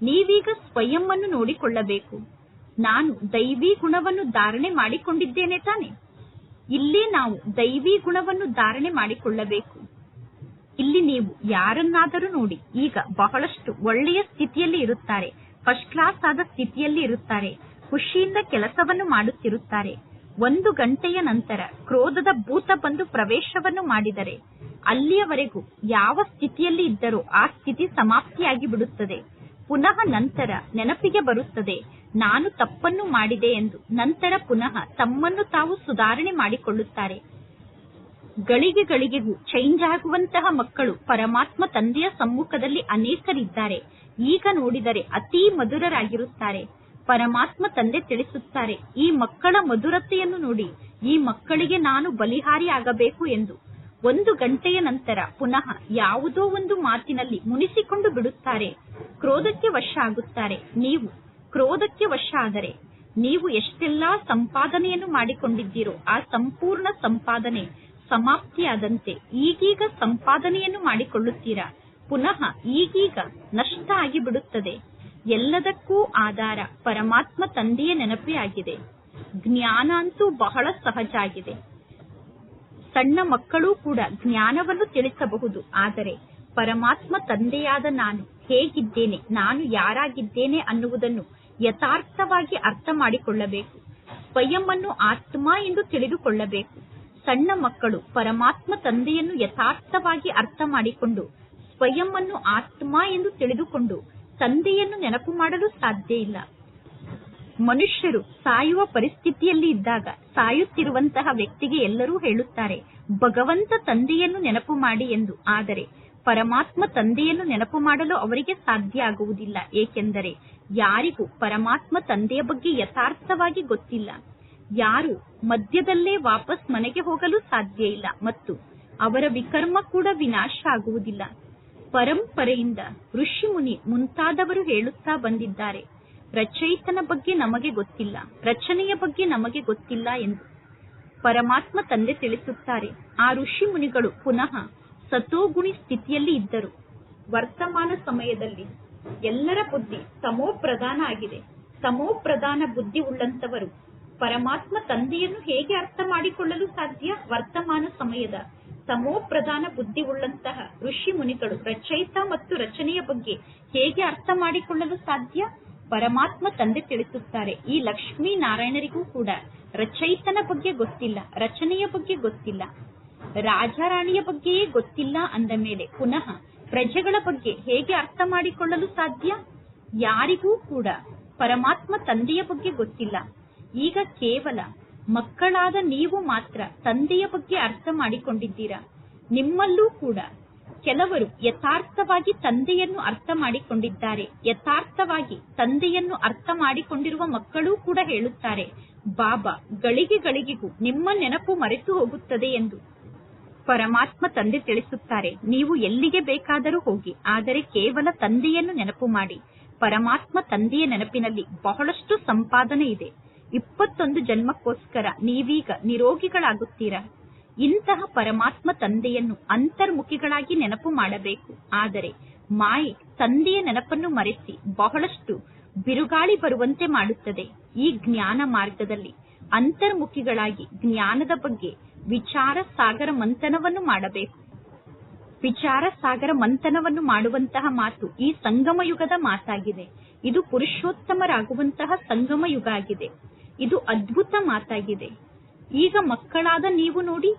ನೀವೀಗ ಸ್ವಯಂ ಅನ್ನು ನೋಡಿಕೊಳ್ಳಬೇಕು. ನಾನು ದೈವಿ ಗುಣವನ್ನು ಧಾರಣೆ ಮಾಡಿಕೊಂಡಿದ್ದೇನೆ ತಾನೆ? ಇಲ್ಲೇ ನಾವು ದೈವಿ ಗುಣವನ್ನು ಧಾರಣೆ ಮಾಡಿಕೊಳ್ಳಬೇಕು. ಇಲ್ಲಿ ನೀವು ಯಾರನ್ನಾದರೂ ನೋಡಿ, ಈಗ ಬಹಳಷ್ಟು ಒಳ್ಳೆಯ ಸ್ಥಿತಿಯಲ್ಲಿ ಇರುತ್ತಾರೆ ಫಸ್ಟ್ ಕ್ಲಾಸ್ ಆದ ಸ್ಥಿತಿಯಲ್ಲಿ ಇರುತ್ತಾರೆ. ಖುಷಿಯಿಂದ ಕೆಲಸವನ್ನು ಮಾಡುತ್ತಿರುತ್ತಾರೆ. ಒಂದು ಗಂಟೆಯ ನಂತರ ಕ್ರೋಧದ ಭೂತ ಬಂದು ಪ್ರವೇಶವನ್ನು ಮಾಡಿದರೆ ಅಲ್ಲಿಯವರೆಗೂ ಯಾವ ಸ್ಥಿತಿಯಲ್ಲಿ ಇದ್ದರೂ ಆ ಸ್ಥಿತಿ ಸಮಾಪ್ತಿಯಾಗಿ ಬಿಡುತ್ತದೆ. ಪುನಃ ನಂತರ ನೆನಪಿಗೆ ಬರುತ್ತದೆ, ನಾನು ತಪ್ಪನ್ನು ಮಾಡಿದೆ ಎಂದು. ನಂತರ ಪುನಃ ತಮ್ಮನ್ನು ತಾವು ಸುಧಾರಣೆ ಮಾಡಿಕೊಳ್ಳುತ್ತಾರೆ. ಗಳಿಗೆ ಗಳಿಗೆಗೂ ಚೇಂಜ್ ಆಗುವಂತಹ ಮಕ್ಕಳು ಪರಮಾತ್ಮ ತಂದೆಯ ಸಮ್ಮುಖದಲ್ಲಿ ಅನೇಕರಿದ್ದಾರೆ. ಈಗ ನೋಡಿದರೆ ಅತೀ ಮಧುರರಾಗಿರುತ್ತಾರೆ. ಪರಮಾತ್ಮ ತಂದೆ ತಿಳಿಸುತ್ತಾರೆ, ಈ ಮಕ್ಕಳ ಮಧುರತೆಯನ್ನು ನೋಡಿ, ಈ ಮಕ್ಕಳಿಗೆ ನಾನು ಬಲಿಹಾರಿ ಆಗಬೇಕು ಎಂದು. ಒಂದು ಗಂಟೆಯ ನಂತರ ಪುನಃ ಯಾವುದೋ ಒಂದು ಮಾತಿನಲ್ಲಿ ಮುನಿಸಿಕೊಂಡು ಬಿಡುತ್ತಾರೆ, ಕ್ರೋಧಕ್ಕೆ ವಶ ಆಗುತ್ತಾರೆ ನೀವು ಕ್ರೋಧಕ್ಕೆ ವಶ ಆದರೆ ನೀವು ಎಷ್ಟೆಲ್ಲಾ ಸಂಪಾದನೆಯನ್ನು ಮಾಡಿಕೊಂಡಿದ್ದೀರೋ, ಆ ಸಂಪೂರ್ಣ ಸಂಪಾದನೆ ಸಮಾಪ್ತಿಯಾದಂತೆ ಈಗೀಗ ಸಂಪಾದನೆಯನ್ನು ಮಾಡಿಕೊಳ್ಳುತ್ತೀರಾ? ಪುನಃ ಈಗೀಗ ನಷ್ಟ ಆಗಿಬಿಡುತ್ತದೆ. ಎಲ್ಲದಕ್ಕೂ ಆಧಾರ, ಪರಮಾತ್ಮ ತಂದೆಯ ನೆನಪೇ ಆಗಿದೆ. ಜ್ಞಾನ ಅಂತೂ ಬಹಳ ಸಹಜ ಆಗಿದೆ. ಸಣ್ಣ ಮಕ್ಕಳು ಕೂಡ ಜ್ಞಾನವನ್ನು ತಿಳಿಸಬಹುದು, ಆದರೆ ಪರಮಾತ್ಮ ತಂದೆಯಾದ ನಾನು ಹೇಗಿದ್ದೇನೆ, ನಾನು ಯಾರಾಗಿದ್ದೇನೆ ಅನ್ನುವುದನ್ನು ಯಥಾರ್ಥವಾಗಿ ಅರ್ಥ ಮಾಡಿಕೊಳ್ಳಬೇಕು. ಸ್ವಯಂ ಆತ್ಮ ಎಂದು ತಿಳಿದುಕೊಳ್ಳಬೇಕು. ಸಣ್ಣ ಮಕ್ಕಳು ಪರಮಾತ್ಮ ತಂದೆಯನ್ನು ಯಥಾರ್ಥವಾಗಿ ಅರ್ಥ ಮಾಡಿಕೊಂಡು ಸ್ವಯಂ ಅನ್ನು ಆತ್ಮ ಎಂದು ತಿಳಿದುಕೊಂಡು ತಂದೆಯನ್ನು ನೆನಪು ಮಾಡಲು ಸಾಧ್ಯ ಇಲ್ಲ. ಮನುಷ್ಯರು ಸಾಯುವ ಪರಿಸ್ಥಿತಿಯಲ್ಲಿ ಇದ್ದಾಗ ಸಾಯುತ್ತಿರುವಂತಹ ವ್ಯಕ್ತಿಗೆ ಎಲ್ಲರೂ ಹೇಳುತ್ತಾರೆ, ಭಗವಂತ ತಂದೆಯನ್ನು ನೆನಪು ಮಾಡಿ ಎಂದು. ಆದರೆ ಪರಮಾತ್ಮ ತಂದೆಯನ್ನು ನೆನಪು ಮಾಡಲು ಅವರಿಗೆ ಸಾಧ್ಯ ಆಗುವುದಿಲ್ಲ. ಏಕೆಂದರೆ ಯಾರಿಗೂ ಪರಮಾತ್ಮ ತಂದೆಯ ಬಗ್ಗೆ ಯಥಾರ್ಥವಾಗಿ ಗೊತ್ತಿಲ್ಲ. ಯಾರು ಮಧ್ಯದಲ್ಲೇ ವಾಪಸ್ ಮನೆಗೆ ಹೋಗಲು ಸಾಧ್ಯ ಇಲ್ಲ ಮತ್ತು ಅವರ ವಿಕರ್ಮ ಕೂಡ ವಿನಾಶ ಆಗುವುದಿಲ್ಲ. ಪರಂಪರೆಯಿಂದ ಋಷಿ ಮುನಿ ಮುಂತಾದವರು ಹೇಳುತ್ತಾ ಬಂದಿದ್ದಾರೆ. ರಚಯಿತನ ಬಗ್ಗೆ ನಮಗೆ ಗೊತ್ತಿಲ್ಲ, ರಚನೆಯ ಬಗ್ಗೆ ನಮಗೆ ಗೊತ್ತಿಲ್ಲ ಎಂದು ಪರಮಾತ್ಮ ತಂದೆ ತಿಳಿಸುತ್ತಾರೆ. ಆ ಋಷಿ ಮುನಿಗಳು ಪುನಃ ಸತೋಗುಣಿ ಸ್ಥಿತಿಯಲ್ಲಿ ಇದ್ದರು. ವರ್ತಮಾನ ಸಮಯದಲ್ಲಿ ಎಲ್ಲರ ಬುದ್ಧಿ ತಮೋ ಪ್ರಧಾನ ಆಗಿದೆ. ತಮೋ ಪ್ರಧಾನ ಬುದ್ಧಿ ಉಳ್ಳಂತವರು ಪರಮಾತ್ಮ ತಂದೆಯನ್ನು ಹೇಗೆ ಅರ್ಥ ಮಾಡಿಕೊಳ್ಳಲು ಸಾಧ್ಯ? ವರ್ತಮಾನ ಸಮಯದ ತಮೋ ಪ್ರಧಾನ ಬುದ್ಧಿ ಉಳ್ಳಂತಹ ಋಷಿ ಮುನಿಗಳು ರಚಯಿತ ಮತ್ತು ರಚನೆಯ ಬಗ್ಗೆ ಹೇಗೆ ಅರ್ಥ ಮಾಡಿಕೊಳ್ಳಲು ಸಾಧ್ಯ? ಪರಮಾತ್ಮ ತಂದೆ ತಿಳಿಸುತ್ತಾರೆ, ಈ ಲಕ್ಷ್ಮೀ ನಾರಾಯಣರಿಗೂ ಕೂಡ ರಚಯಿತನ ಬಗ್ಗೆ ಗೊತ್ತಿಲ್ಲ, ರಚನೆಯ ಬಗ್ಗೆ ಗೊತ್ತಿಲ್ಲ, ರಾಜಾರಾಣಿಯ ಬಗ್ಗೆಯೇ ಗೊತ್ತಿಲ್ಲ ಅಂದ ಮೇಲೆ ಪುನಃ ಪ್ರಜೆಗಳ ಬಗ್ಗೆ ಹೇಗೆ ಅರ್ಥ ಮಾಡಿಕೊಳ್ಳಲು ಸಾಧ್ಯ? ಯಾರಿಗೂ ಕೂಡ ಪರಮಾತ್ಮ ತಂದೆಯ ಬಗ್ಗೆ ಗೊತ್ತಿಲ್ಲ, ಈಗ ಕೇವಲ ಮಕ್ಕಳಾದ ನೀವು ಮಾತ್ರ ತಂದೆಯ ಬಗ್ಗೆ ಅರ್ಥ ಮಾಡಿಕೊಂಡಿದ್ದೀರಾ? ನಿಮ್ಮಲ್ಲೂ ಕೂಡ. ಕೆಲವರು ಯಥಾರ್ಥವಾಗಿ ತಂದೆಯನ್ನು ಅರ್ಥ ಮಾಡಿಕೊಂಡಿದ್ದಾರೆ. ಯಥಾರ್ಥವಾಗಿ ತಂದೆಯನ್ನು ಅರ್ಥ ಮಾಡಿಕೊಂಡಿರುವ ಮಕ್ಕಳೂ ಕೂಡ ಹೇಳುತ್ತಾರೆ, ಬಾಬಾ, ಗಳಿಗೆ ಗಳಿಗೆಗೂ ನಿಮ್ಮ ನೆನಪು ಮರೆತು ಹೋಗುತ್ತದೆ ಎಂದು. ಪರಮಾತ್ಮ ತಂದೆ ತಿಳಿಸುತ್ತಾರೆ, ನೀವು ಎಲ್ಲಿಗೆ ಬೇಕಾದರೂ ಹೋಗಿ, ಆದರೆ ಕೇವಲ ತಂದೆಯನ್ನು ನೆನಪು ಮಾಡಿ. ಪರಮಾತ್ಮ ತಂದೆಯ ನೆನಪಿನಲ್ಲಿ ಬಹಳಷ್ಟು ಸಂಪಾದನೆ ಇದೆ. ಇಪ್ಪತ್ತೊಂದು ಜನ್ಮಕ್ಕೋಸ್ಕರ ನೀವೀಗ ನಿರೋಗಿಗಳಾಗುತ್ತೀರಾ? ಇಂತಹ ಪರಮಾತ್ಮ ತಂದೆಯನ್ನು ಅಂತರ್ಮುಖಿಗಳಾಗಿ ನೆನಪು ಮಾಡಬೇಕು. ಆದರೆ ಮಾಯೆ ತಂದೆಯ ನೆನಪನ್ನು ಮರೆಸಿ ಬಹಳಷ್ಟು ಬಿರುಗಾಳಿ ಬರುವಂತೆ ಮಾಡುತ್ತದೆ. ಈ ಜ್ಞಾನ ಮಾರ್ಗದಲ್ಲಿ ಅಂತರ್ಮುಖಿಗಳಾಗಿ ಜ್ಞಾನದ ಬಗ್ಗೆ ವಿಚಾರ ಸಾಗರ ಮಂಥನವನ್ನು ಮಾಡಬೇಕು. ವಿಚಾರ ಸಾಗರ ಮಂಥನವನ್ನು ಮಾಡುವಂತಹ ಮಾತು ಈ ಸಂಗಮ ಯುಗದ ಮಾತಾಗಿದೆ. ಇದು ಪುರುಷೋತ್ತಮರಾಗುವಂತಹ ಸಂಗಮ ಯುಗ ಆಗಿದೆ. ಇದು ಅದ್ಭುತ ಮಾತಾಗಿದೆ. ಈಗ ಮಕ್ಕಳಾದ ನೀವು ನೋಡಿ,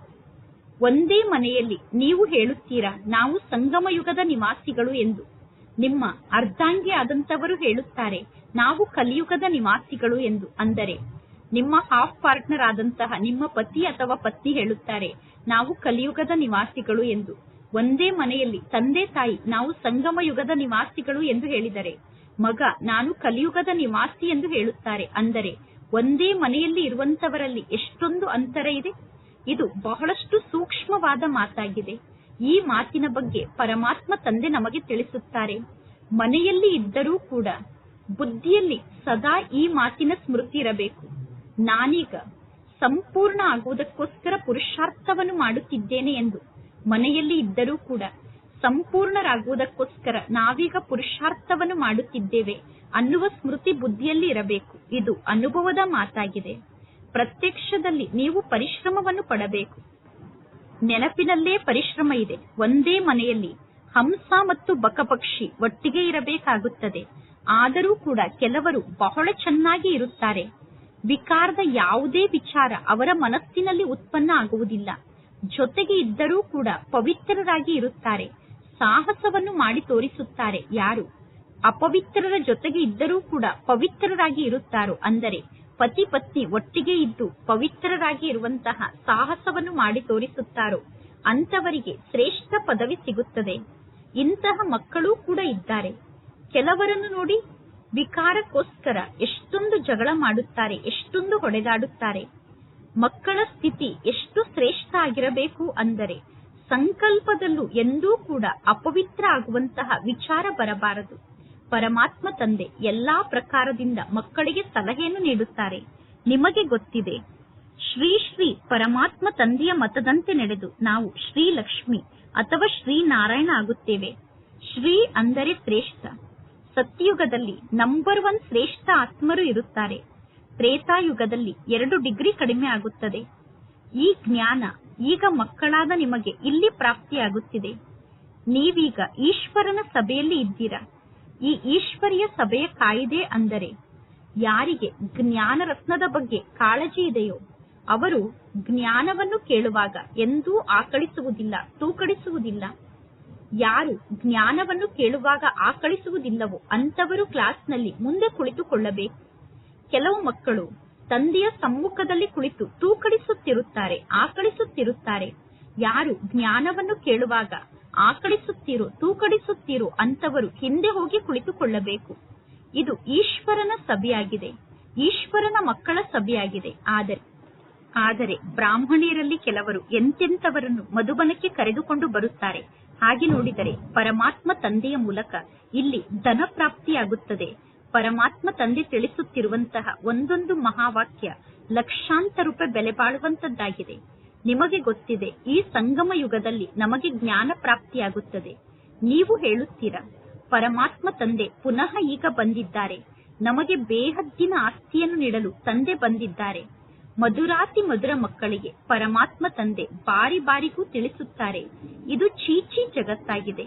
ಒಂದೇ ಮನೆಯಲ್ಲಿ ನೀವು ಹೇಳುತ್ತೀರಾ, ನಾವು ಸಂಗಮ ಯುಗದ ನಿವಾಸಿಗಳು ಎಂದು. ನಿಮ್ಮ ಅರ್ಧಾಂಗಿ ಆದಂತವರು ಹೇಳುತ್ತಾರೆ, ನಾವು ಕಲಿಯುಗದ ನಿವಾಸಿಗಳು ಎಂದು. ಅಂದರೆ, ನಿಮ್ಮ ಹಾಫ್ ಪಾರ್ಟ್ನರ್ ಆದಂತಹ ನಿಮ್ಮ ಪತಿ ಅಥವಾ ಪತ್ನಿ ಹೇಳುತ್ತಾರೆ, ನಾವು ಕಲಿಯುಗದ ನಿವಾಸಿಗಳು ಎಂದು. ಒಂದೇ ಮನೆಯಲ್ಲಿ ತಂದೆ ತಾಯಿ, ನಾವು ಸಂಗಮ ಯುಗದ ನಿವಾಸಿಗಳು ಎಂದು ಹೇಳಿದರೆ, ಮಗ, ನಾನು ಕಲಿಯುಗದ ನಿವಾಸಿ ಎಂದು ಹೇಳುತ್ತಾರೆ. ಅಂದರೆ ಒಂದೇ ಮನೆಯಲ್ಲಿ ಇರುವಂತವರಲ್ಲಿ ಎಷ್ಟೊಂದು ಅಂತರ ಇದೆ. ಇದು ಬಹಳಷ್ಟು ಸೂಕ್ಷ್ಮವಾದ ಮಾತಾಗಿದೆ. ಈ ಮಾತಿನ ಬಗ್ಗೆ ಪರಮಾತ್ಮ ತಂದೆ ನಮಗೆ ತಿಳಿಸುತ್ತಾರೆ. ಮನೆಯಲ್ಲಿ ಇದ್ದರೂ ಕೂಡ ಬುದ್ಧಿಯಲ್ಲಿ ಸದಾ ಈ ಮಾತಿನ ಸ್ಮೃತಿ ಇರಬೇಕು. ನಾನೀಗ ಸಂಪೂರ್ಣ ಆಗುವುದಕ್ಕೋಸ್ಕರ ಪುರುಷಾರ್ಥವನ್ನು ಮಾಡುತ್ತಿದ್ದೇನೆ ಎಂದು ಮನೆಯಲ್ಲಿ ಇದ್ದರೂ ಕೂಡ ಸಂಪೂರ್ಣರಾಗುವುದಕ್ಕೋಸ್ಕರ ನಾವೀಗ ಪುರುಷಾರ್ಥವನ್ನು ಮಾಡುತ್ತಿದ್ದೇವೆ. ಅನ್ನುವ ಸ್ಮೃತಿ ಬುದ್ಧಿಯಲ್ಲಿ ಇರಬೇಕು. ಇದು ಅನುಭವದ ಮಾತಾಗಿದೆ. ಪ್ರತ್ಯಕ್ಷದಲ್ಲಿ ನೀವು ಪರಿಶ್ರಮವನ್ನು ಪಡಬೇಕು. ನೆನಪಿನಲ್ಲೇ ಪರಿಶ್ರಮ ಇದೆ. ಒಂದೇ ಮನೆಯಲ್ಲಿ ಹಂಸ ಮತ್ತು ಬಕಪಕ್ಷಿ ಒಟ್ಟಿಗೆ ಇರಬೇಕಾಗುತ್ತದೆ. ಆದರೂ ಕೂಡ ಕೆಲವರು ಬಹಳ ಚೆನ್ನಾಗಿ ಇರುತ್ತಾರೆ. ವಿಕಾರದ ಯಾವುದೇ ವಿಚಾರ ಅವರ ಮನಸ್ಸಿನಲ್ಲಿ ಉತ್ಪನ್ನ ಆಗುವುದಿಲ್ಲ. ಜೊತೆಗೆ ಇದ್ದರೂ ಕೂಡ ಪವಿತ್ರರಾಗಿ ಇರುತ್ತಾರೆ. ಸಾಹಸವನ್ನು ಮಾಡಿ ತೋರಿಸುತ್ತಾರೆ ಯಾರು? ಅಪವಿತ್ರರ ಜೊತೆಗೆ ಇದ್ದರೂ ಕೂಡ ಪವಿತ್ರರಾಗಿ ಇರುತ್ತಾರೋ? ಅಂದರೆ ಪತಿ ಪತ್ನಿ ಒಟ್ಟಿಗೆ ಇದ್ದು ಪವಿತ್ರರಾಗಿ ಇರುವಂತಹ ಸಾಹಸವನ್ನು ಮಾಡಿ ತೋರಿಸುತ್ತಾರೋ? ಅಂತವರಿಗೆ ಶ್ರೇಷ್ಠ ಪದವಿ ಸಿಗುತ್ತದೆ. ಇಂತಹ ಮಕ್ಕಳೂ ಕೂಡ ಇದ್ದಾರೆ. ಕೆಲವರನ್ನು ನೋಡಿ ವಿಕಾರಕ್ಕೋಸ್ಕರ ಎಷ್ಟೊಂದು ಜಗಳ ಮಾಡುತ್ತಾರೆ, ಎಷ್ಟೊಂದು ಹೊಡೆದಾಡುತ್ತಾರೆ. ಮಕ್ಕಳ ಸ್ಥಿತಿ ಎಷ್ಟು ಶ್ರೇಷ್ಠ ಆಗಿರಬೇಕು ಅಂದರೆ ಸಂಕಲ್ಪದಲ್ಲೂ ಎಂದೂ ಕೂಡ ಅಪವಿತ್ರ ಆಗುವಂತಹ ವಿಚಾರ ಬರಬಾರದು. ಪರಮಾತ್ಮ ತಂದೆ ಎಲ್ಲಾ ಪ್ರಕಾರದಿಂದ ಮಕ್ಕಳಿಗೆ ಸಲಹೆಯನ್ನು ನೀಡುತ್ತಾರೆ. ನಿಮಗೆ ಗೊತ್ತಿದೆ, ಶ್ರೀ ಶ್ರೀ ಪರಮಾತ್ಮ ತಂದೆಯ ಮತದಂತೆ ನಡೆದು ನಾವು ಶ್ರೀ ಲಕ್ಷ್ಮಿ ಅಥವಾ ಶ್ರೀ ನಾರಾಯಣ ಆಗುತ್ತೇವೆ. ಶ್ರೀ ಅಂದರೆ ಶ್ರೇಷ್ಠ. ಸತ್ಯಯುಗದಲ್ಲಿ ನಂಬರ್ ಒನ್ ಶ್ರೇಷ್ಠ ಆತ್ಮರು ಇರುತ್ತಾರೆ. ತ್ರೇತಾಯುಗದಲ್ಲಿ ಎರಡು ಡಿಗ್ರಿ ಕಡಿಮೆ ಆಗುತ್ತದೆ. ಈ ಜ್ಞಾನ ಈಗ ಮಕ್ಕಳಾದ ನಿಮಗೆ ಇಲ್ಲಿ ಪ್ರಾಪ್ತಿಯಾಗುತ್ತಿದೆ. ನೀವೀಗ ಈಶ್ವರನ ಸಭೆಯಲ್ಲಿ ಇದ್ದೀರಾ? ಈ ಈಶ್ವರೀಯ ಸಭೆಯ ಕಾಯಿದೆ ಅಂದರೆ ಯಾರಿಗೆ ಜ್ಞಾನ ರತ್ನದ ಬಗ್ಗೆ ಕಾಳಜಿ ಇದೆಯೋ ಅವರು ಜ್ಞಾನವನ್ನು ಕೇಳುವಾಗ ಎಂದೂ ಆಕಳಿಸುವುದಿಲ್ಲ, ತೂಕಡಿಸುವುದಿಲ್ಲ. ಯಾರು ಜ್ಞಾನವನ್ನು ಕೇಳುವಾಗ ಆಕಳಿಸುವುದಿಲ್ಲವೋ ಅಂತವರು ಕ್ಲಾಸ್ನಲ್ಲಿ ಮುಂದೆ ಕುಳಿತುಕೊಳ್ಳಬೇಕು. ಕೆಲವು ಮಕ್ಕಳು ತಂದೆಯ ಸಮ್ಮುಖದಲ್ಲಿ ಕುಳಿತು ತೂಕಡಿಸುತ್ತಿರುತ್ತಾರೆ, ಆಕಳಿಸುತ್ತಿರುತ್ತಾರೆ. ಯಾರು ಜ್ಞಾನವನ್ನು ಕೇಳುವಾಗ ಆಕಳಿಸುತ್ತೀರೋ, ತೂಕಡಿಸುತ್ತೀರೋ ಅಂತವರು ಹಿಂದೆ ಹೋಗಿ ಕುಳಿತುಕೊಳ್ಳಬೇಕು. ಇದು ಈಶ್ವರನ ಸಭೆಯಾಗಿದೆ. ಈಶ್ವರನ ಮಕ್ಕಳ ಸಭೆಯಾಗಿದೆ. ಆದರೆ ಆದರೆ ಬ್ರಾಹ್ಮಣಿಯರಲ್ಲಿ ಕೆಲವರು ಎಂತೆಂತವರನ್ನು ಮಧುಬನಕ್ಕೆ ಕರೆದುಕೊಂಡು ಬರುತ್ತಾರೆ? ಹಾಗೆ ನೋಡಿದರೆ ಪರಮಾತ್ಮ ತಂದೆಯ ಮೂಲಕ ಇಲ್ಲಿ ಧನ ಪ್ರಾಪ್ತಿಯಾಗುತ್ತದೆ. ಪರಮಾತ್ಮ ತಂದೆ ತಿಳಿಸುತ್ತಿರುವಂತಹ ಒಂದೊಂದು ಮಹಾವಾಕ್ಯ ಲಕ್ಷಾಂತರ ರೂಪಾಯಿ ಬೆಲೆ ಬಾಳುವಂತದ್ದಾಗಿದೆ ನಿಮಗೆ ಗೊತ್ತಿದೆ, ಈ ಸಂಗಮ ಯುಗದಲ್ಲಿ ನಮಗೆ ಜ್ಞಾನ ಪ್ರಾಪ್ತಿಯಾಗುತ್ತದೆ. ನೀವು ಹೇಳುತ್ತೀರಾ, ಪರಮಾತ್ಮ ತಂದೆ ಪುನಃ ಈಗ ಬಂದಿದ್ದಾರೆ. ನಮಗೆ ಬೇಹದ್ದಿನ ಆಸ್ತಿಯನ್ನು ನೀಡಲು ತಂದೆ ಬಂದಿದ್ದಾರೆ. ಮಧುರಾತಿ ಮಧುರ ಮಕ್ಕಳಿಗೆ ಪರಮಾತ್ಮ ತಂದೆ ಬಾರಿ ಬಾರಿಗೂ ತಿಳಿಸುತ್ತಾರೆ. ಇದು ಚೀಚಿ ಜಗತ್ತಾಗಿದೆ.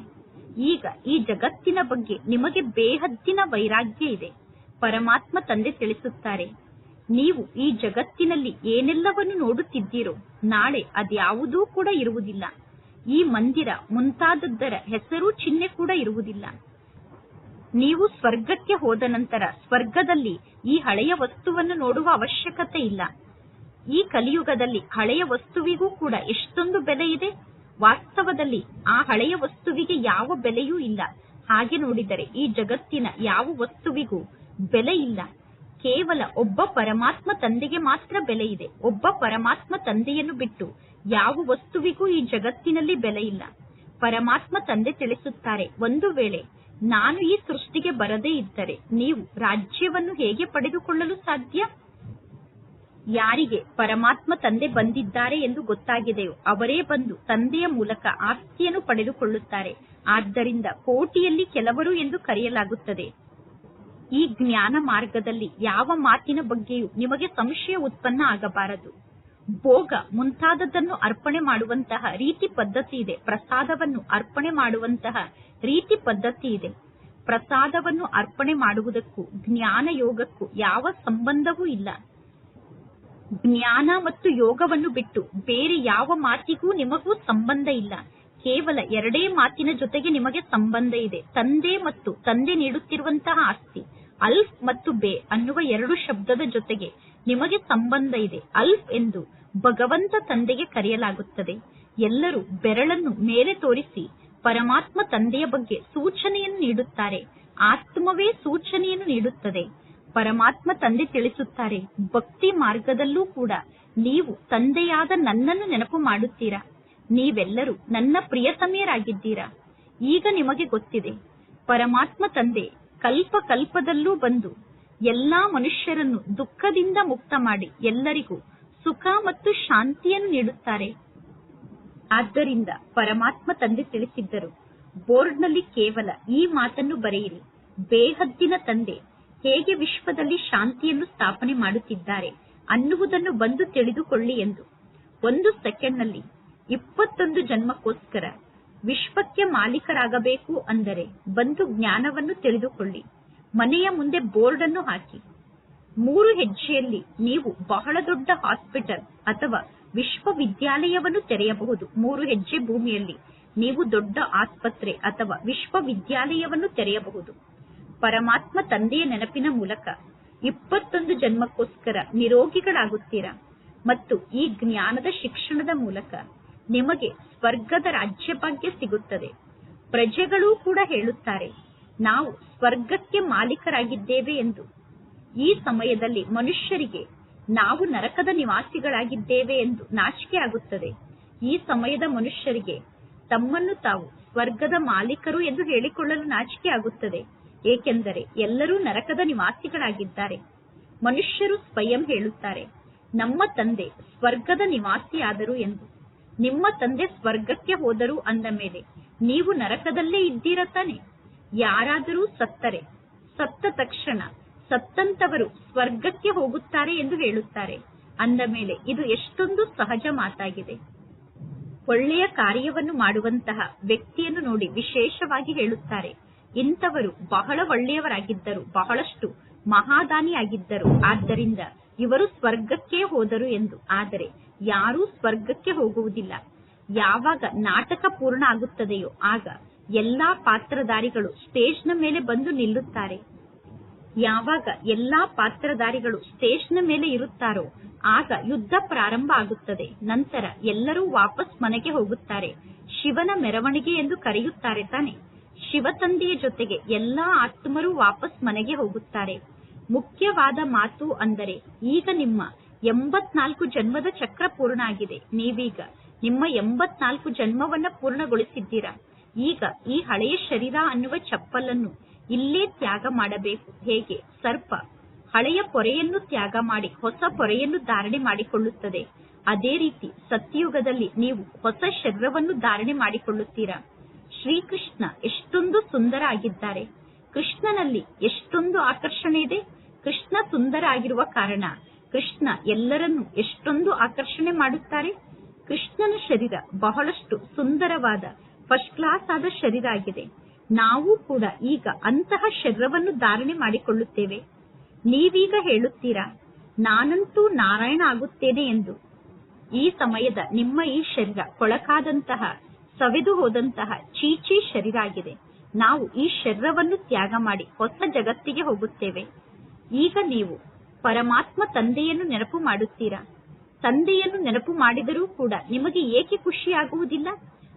ಈಗ ಈ ಜಗತ್ತಿನ ಬಗ್ಗೆ ನಿಮಗೆ ಬೇಹದ್ದಿನ ವೈರಾಗ್ಯ ಇದೆ. ಪರಮಾತ್ಮ ತಂದೆ ತಿಳಿಸುತ್ತಾರೆ. ನೀವು ಈ ಜಗತ್ತಿನಲ್ಲಿ ಏನೆಲ್ಲವನ್ನು ನೋಡುತ್ತಿದ್ದೀರೋ ನಾಳೆ ಅದ್ಯಾವುದೂ ಕೂಡ ಇರುವುದಿಲ್ಲ. ಈ ಮಂದಿರ ಮುಂತಾದದ್ದರ ಹೆಸರು ಚಿಹ್ನೆ ಕೂಡ ಇರುವುದಿಲ್ಲ. ನೀವು ಸ್ವರ್ಗಕ್ಕೆ ಹೋದ ನಂತರ ಸ್ವರ್ಗದಲ್ಲಿ ಈ ಹಳೆಯ ವಸ್ತುವನ್ನು ನೋಡುವ ಅವಶ್ಯಕತೆ ಇಲ್ಲ. ಈ ಕಲಿಯುಗದಲ್ಲಿ ಹಳೆಯ ವಸ್ತುವಿಗೂ ಕೂಡ ಎಷ್ಟೊಂದು ಬೆಲೆ ಇದೆ? ವಾಸ್ತವದಲ್ಲಿ ಆ ಹಳೆಯ ವಸ್ತುವಿಗೆ ಯಾವ ಬೆಲೆಯೂ ಇಲ್ಲ. ಹಾಗೆ ನೋಡಿದರೆ ಈ ಜಗತ್ತಿನ ಯಾವ ವಸ್ತುವಿಗೂ ಬೆಲೆ ಇಲ್ಲ. ಕೇವಲ ಒಬ್ಬ ಪರಮಾತ್ಮ ತಂದೆಗೆ ಮಾತ್ರ ಬೆಲೆ ಇದೆ. ಒಬ್ಬ ಪರಮಾತ್ಮ ತಂದೆಯನ್ನು ಬಿಟ್ಟು ಯಾವ ವಸ್ತುವಿಗೂ ಈ ಜಗತ್ತಿನಲ್ಲಿ ಬೆಲೆ ಇಲ್ಲ. ಪರಮಾತ್ಮ ತಂದೆ ತಿಳಿಸುತ್ತಾರೆ, ಒಂದು ವೇಳೆ ನಾನು ಈ ಸೃಷ್ಟಿಗೆ ಬರದೇ ಇದ್ದರೆ ನೀವು ರಾಜ್ಯವನ್ನು ಹೇಗೆ ಪಡೆದುಕೊಳ್ಳಲು ಸಾಧ್ಯ? ಯಾರಿಗೆ ಪರಮಾತ್ಮ ತಂದೆ ಬಂದಿದ್ದಾರೆ ಎಂದು ಗೊತ್ತಾಗಿದೆಯೋ ಅವರೇ ಬಂದು ತಂದೆಯ ಮೂಲಕ ಆಸ್ತಿಯನ್ನು ಪಡೆದುಕೊಳ್ಳುತ್ತಾರೆ. ಆದ್ದರಿಂದ ಕೋಟಿಯಲ್ಲಿ ಕೆಲವರು ಎಂದು ಕರೆಯಲಾಗುತ್ತದೆ. ಈ ಜ್ಞಾನ ಮಾರ್ಗದಲ್ಲಿ ಯಾವ ಮಾತಿನ ಬಗ್ಗೆಯೂ ನಿಮಗೆ ಸಂಶಯ ಉತ್ಪನ್ನ ಆಗಬಾರದು. ಭೋಗ ಮುಂತಾದದನ್ನು ಅರ್ಪಣೆ ಮಾಡುವಂತಹ ರೀತಿ ಪದ್ಧತಿ ಇದೆ. ಪ್ರಸಾದವನ್ನು ಅರ್ಪಣೆ ಮಾಡುವಂತಹ ರೀತಿ ಪದ್ಧತಿ ಇದೆ. ಪ್ರಸಾದವನ್ನು ಅರ್ಪಣೆ ಮಾಡುವುದಕ್ಕೂ, ಜ್ಞಾನ ಯೋಗಕ್ಕೂ ಯಾವ ಸಂಬಂಧವೂ ಇಲ್ಲ. ಜ್ಞಾನ ಮತ್ತು ಯೋಗವನ್ನು ಬಿಟ್ಟು ಬೇರೆ ಯಾವ ಮಾತಿಗೂ ನಿಮಗೂ ಸಂಬಂಧ ಇಲ್ಲ. ಕೇವಲ ಎರಡೇ ಮಾತಿನ ಜೊತೆಗೆ ನಿಮಗೆ ಸಂಬಂಧ ಇದೆ. ತಂದೆ ಮತ್ತು ತಂದೆ ನೀಡುತ್ತಿರುವಂತಹ ಆಸ್ತಿ. ಅಲ್ಫ್ ಮತ್ತು ಬೇ ಅನ್ನುವ ಎರಡು ಶಬ್ದದ ಜೊತೆಗೆ ನಿಮಗೆ ಸಂಬಂಧ ಇದೆ. ಅಲ್ಫ್ ಎಂದು ಭಗವಂತ ತಂದೆಗೆ ಕರೆಯಲಾಗುತ್ತದೆ. ಎಲ್ಲರೂ ಬೆರಳನ್ನು ಮೇಲೆ ತೋರಿಸಿ ಪರಮಾತ್ಮ ತಂದೆಯ ಬಗ್ಗೆ ಸೂಚನೆಯನ್ನು ನೀಡುತ್ತಾರೆ. ಆತ್ಮವೇ ಸೂಚನೆಯನ್ನು ನೀಡುತ್ತದೆ. ಪರಮಾತ್ಮ ತಂದೆ ತಿಳಿಸುತ್ತಾರೆ, ಭಕ್ತಿ ಮಾರ್ಗದಲ್ಲೂ ಕೂಡ ನೀವು ತಂದೆಯಾದ ನನ್ನನ್ನು ನೆನಪು ಮಾಡುತ್ತೀರಾ? ನೀವೆಲ್ಲರೂ ನನ್ನ ಪ್ರಿಯತಮಿಯರಾಗಿದ್ದೀರಾ ಈಗ ನಿಮಗೆ ಗೊತ್ತಿದೆ, ಪರಮಾತ್ಮ ತಂದೆ ಕಲ್ಪ ಕಲ್ಪದಲ್ಲೂ ಬಂದು ಎಲ್ಲಾ ಮನುಷ್ಯರನ್ನು ದುಃಖದಿಂದ ಮುಕ್ತ ಮಾಡಿ ಎಲ್ಲರಿಗೂ ಸುಖ ಮತ್ತು ಶಾಂತಿಯನ್ನು ನೀಡುತ್ತಾರೆ. ಆದ್ದರಿಂದ ಪರಮಾತ್ಮ ತಂದೆ ತಿಳಿಸಿದ್ದರು, ಬೋರ್ಡ್ನಲ್ಲಿ ಕೇವಲ ಈ ಮಾತನ್ನು ಬರೆಯಿರಿ. ಬೇಹದ್ದಿನ ತಂದೆ ಹೇಗೆ ವಿಶ್ವದಲ್ಲಿ ಶಾಂತಿಯನ್ನು ಸ್ಥಾಪನೆ ಮಾಡುತ್ತಿದ್ದಾರೆ ಅನ್ನುವುದನ್ನು ಬಂದು ತಿಳಿದುಕೊಳ್ಳಿ ಎಂದು. ಒಂದು ಸೆಕೆಂಡ್ನಲ್ಲಿ ಇಪ್ಪತ್ತೊಂದು ಜನ್ಮಕ್ಕೋಸ್ಕರ ವಿಶ್ವಕ್ಕೆ ಮಾಲೀಕರಾಗಬೇಕು ಅಂದರೆ ಬಂದು ಜ್ಞಾನವನ್ನು ತಿಳಿದುಕೊಳ್ಳಿ. ಮನೆಯ ಮುಂದೆ ಬೋರ್ಡ್ ಅನ್ನು ಹಾಕಿ. ಮೂರು ಹೆಜ್ಜೆಯಲ್ಲಿ ನೀವು ಬಹಳ ದೊಡ್ಡ ಹಾಸ್ಪಿಟಲ್ ಅಥವಾ ವಿಶ್ವವಿದ್ಯಾಲಯವನ್ನು ತೆರೆಯಬಹುದು. ಮೂರು ಹೆಜ್ಜೆ ಭೂಮಿಯಲ್ಲಿ ನೀವು ದೊಡ್ಡ ಆಸ್ಪತ್ರೆ ಅಥವಾ ವಿಶ್ವವಿದ್ಯಾಲಯವನ್ನು ತೆರೆಯಬಹುದು. ಪರಮಾತ್ಮ ತಂದೆಯ ನೆನಪಿನ ಮೂಲಕ ಇಪ್ಪತ್ತೊಂದು ಜನ್ಮಕ್ಕೋಸ್ಕರ ನಿರೋಗಿಗಳಾಗುತ್ತೀರಾ? ಮತ್ತು ಈ ಜ್ಞಾನದ ಶಿಕ್ಷಣದ ಮೂಲಕ ನಿಮಗೆ ಸ್ವರ್ಗದ ರಾಜ್ಯ ಭಾಗ್ಯ ಸಿಗುತ್ತದೆ. ಪ್ರಜೆಗಳೂ ಕೂಡ ಹೇಳುತ್ತಾರೆ, ನಾವು ಸ್ವರ್ಗಕ್ಕೆ ಮಾಲೀಕರಾಗಿದ್ದೇವೆ ಎಂದು. ಈ ಸಮಯದಲ್ಲಿ ಮನುಷ್ಯರಿಗೆ ನಾವು ನರಕದ ನಿವಾಸಿಗಳಾಗಿದ್ದೇವೆ ಎಂದು ನಾಚಿಕೆ ಆಗುತ್ತದೆ. ಈ ಸಮಯದ ಮನುಷ್ಯರಿಗೆ ತಮ್ಮನ್ನು ತಾವು ಸ್ವರ್ಗದ ಮಾಲೀಕರು ಎಂದು ಹೇಳಿಕೊಳ್ಳಲು ನಾಚಿಕೆ ಆಗುತ್ತದೆ. ಏಕೆಂದರೆ ಎಲ್ಲರೂ ನರಕದ ನಿವಾಸಿಗಳಾಗಿದ್ದಾರೆ. ಮನುಷ್ಯರು ಸ್ವಯಂ ಹೇಳುತ್ತಾರೆ, ನಮ್ಮ ತಂದೆ ಸ್ವರ್ಗದ ನಿವಾಸಿಯಾದರು ಎಂದು. ನಿಮ್ಮ ತಂದೆ ಸ್ವರ್ಗಕ್ಕೆ ಹೋದರು ಅಂದ ಮೇಲೆ, ನೀವು ನರಕದಲ್ಲೇ ಇದ್ದೀರ ತಾನೆ? ಯಾರಾದರೂ ಸತ್ತರೆ, ಸತ್ತ ತಕ್ಷಣ ಸತ್ತಂತವರು ಸ್ವರ್ಗಕ್ಕೆ ಹೋಗುತ್ತಾರೆ ಎಂದು ಹೇಳುತ್ತಾರೆ. ಅಂದ ಮೇಲೆ, ಇದು ಎಷ್ಟೊಂದು ಸಹಜ ಮಾತಾಗಿದೆ. ಒಳ್ಳೆಯ ಕಾರ್ಯವನ್ನು ಮಾಡುವಂತಹ ವ್ಯಕ್ತಿಯನ್ನು ನೋಡಿ ವಿಶೇಷವಾಗಿ ಹೇಳುತ್ತಾರೆ. ಇಂಥವರು ಬಹಳ ಒಳ್ಳೆಯವರಾಗಿದ್ದರು, ಬಹಳಷ್ಟು ಮಹಾದಾನಿಯಾಗಿದ್ದರು. ಆದ್ದರಿಂದ ಇವರು ಸ್ವರ್ಗಕ್ಕೆ ಹೋದರು ಎಂದು. ಆದರೆ ಯಾರೂ ಸ್ವರ್ಗಕ್ಕೆ ಹೋಗುವುದಿಲ್ಲ. ಯಾವಾಗ ನಾಟಕ ಪೂರ್ಣ ಆಗುತ್ತದೆಯೋ ಆಗ ಎಲ್ಲಾ ಪಾತ್ರಧಾರಿಗಳು ಸ್ಟೇಜ್ನ ಮೇಲೆ ಬಂದು ನಿಲ್ಲುತ್ತಾರೆ. ಯಾವಾಗ ಎಲ್ಲಾ ಪಾತ್ರಧಾರಿಗಳು ಸ್ಟೇಜ್ನ ಮೇಲೆ ಇರುತ್ತಾರೋ ಆಗ ಯುದ್ಧ ಪ್ರಾರಂಭ ಆಗುತ್ತದೆ. ನಂತರ ಎಲ್ಲರೂ ವಾಪಸ್ ಮನೆಗೆ ಹೋಗುತ್ತಾರೆ. ಶಿವನ ಮೆರವಣಿಗೆ ಎಂದು ಕರೆಯುತ್ತಾರೆ ತಾನೆ. ಶಿವತಂದೆಯ ಜೊತೆಗೆ ಎಲ್ಲಾ ಆತ್ಮರು ವಾಪಸ್ ಮನೆಗೆ ಹೋಗುತ್ತಾರೆ. ಮುಖ್ಯವಾದ ಮಾತು ಅಂದರೆ ಈಗ ನಿಮ್ಮ ಎಂಬತ್ನಾಲ್ಕು ಜನ್ಮದ ಚಕ್ರ ಪೂರ್ಣ ಆಗಿದೆ ನೀವೀಗ ನಿಮ್ಮ ಎಂಬತ್ನಾಲ್ಕು ಜನ್ಮವನ್ನ ಪೂರ್ಣಗೊಳಿಸಿದ್ದೀರಾ. ಈಗ ಈ ಹಳೆಯ ಶರೀರ ಅನ್ನುವ ಚಪ್ಪಲನ್ನು ಇಲ್ಲೇ ತ್ಯಾಗ ಮಾಡಬೇಕು. ಹೇಗೆ? ಸರ್ಪ ಹಳೆಯ ಪೊರೆಯನ್ನು ತ್ಯಾಗ ಮಾಡಿ, ಹೊಸ ಪೊರೆಯನ್ನು ಧಾರಣೆ ಮಾಡಿಕೊಳ್ಳುತ್ತದೆ. ಅದೇ ರೀತಿ ಸತ್ಯಯುಗದಲ್ಲಿ ನೀವು ಹೊಸ ಶರೀರವನ್ನು ಧಾರಣೆ ಮಾಡಿಕೊಳ್ಳುತ್ತೀರಾ. ಶ್ರೀಕೃಷ್ಣ ಎಷ್ಟೊಂದು ಸುಂದರ ಆಗಿದ್ದಾರೆ. ಕೃಷ್ಣನಲ್ಲಿ ಎಷ್ಟೊಂದು ಆಕರ್ಷಣೆ ಇದೆ. ಕೃಷ್ಣ ಸುಂದರ ಆಗಿರುವ ಕಾರಣ ಕೃಷ್ಣ ಎಲ್ಲರನ್ನು ಎಷ್ಟೊಂದು ಆಕರ್ಷಣೆ ಮಾಡುತ್ತಾರೆ. ಕೃಷ್ಣನ ಶರೀರ ಬಹಳಷ್ಟು ಸುಂದರವಾದ ಫಸ್ಟ್ ಕ್ಲಾಸ್ ಆದ ಶರೀರ ಆಗಿದೆ. ನಾವು ಕೂಡ ಈಗ ಅಂತಹ ಶರೀರವನ್ನು ಧಾರಣೆ ಮಾಡಿಕೊಳ್ಳುತ್ತೇವೆ. ನೀವೀಗ ಹೇಳುತ್ತೀರಾ, ನಾನಂತೂ ನಾರಾಯಣ ಆಗುತ್ತೇನೆ ಎಂದು. ಈ ಸಮಯದ ನಿಮ್ಮ ಈ ಶರೀರ ಕೊಳಕಾದಂತಹ, ಸವೆದು ಹೋದಂತಹ ಚೀಚಿ ಶರೀರ ಆಗಿದೆ. ನಾವು ಈ ಶರೀರವನ್ನು ತ್ಯಾಗ ಮಾಡಿ ಹೊಸ ಜಗತ್ತಿಗೆ ಹೋಗುತ್ತೇವೆ. ಈಗ ನೀವು ಪರಮಾತ್ಮ ತಂದೆಯನ್ನು ನೆನಪು ಮಾಡುತ್ತೀರಾ? ತಂದೆಯನ್ನು ನೆನಪು ಮಾಡಿದರೂ ಕೂಡ ನಿಮಗೆ ಏಕೆ ಖುಷಿಯಾಗುವುದಿಲ್ಲ?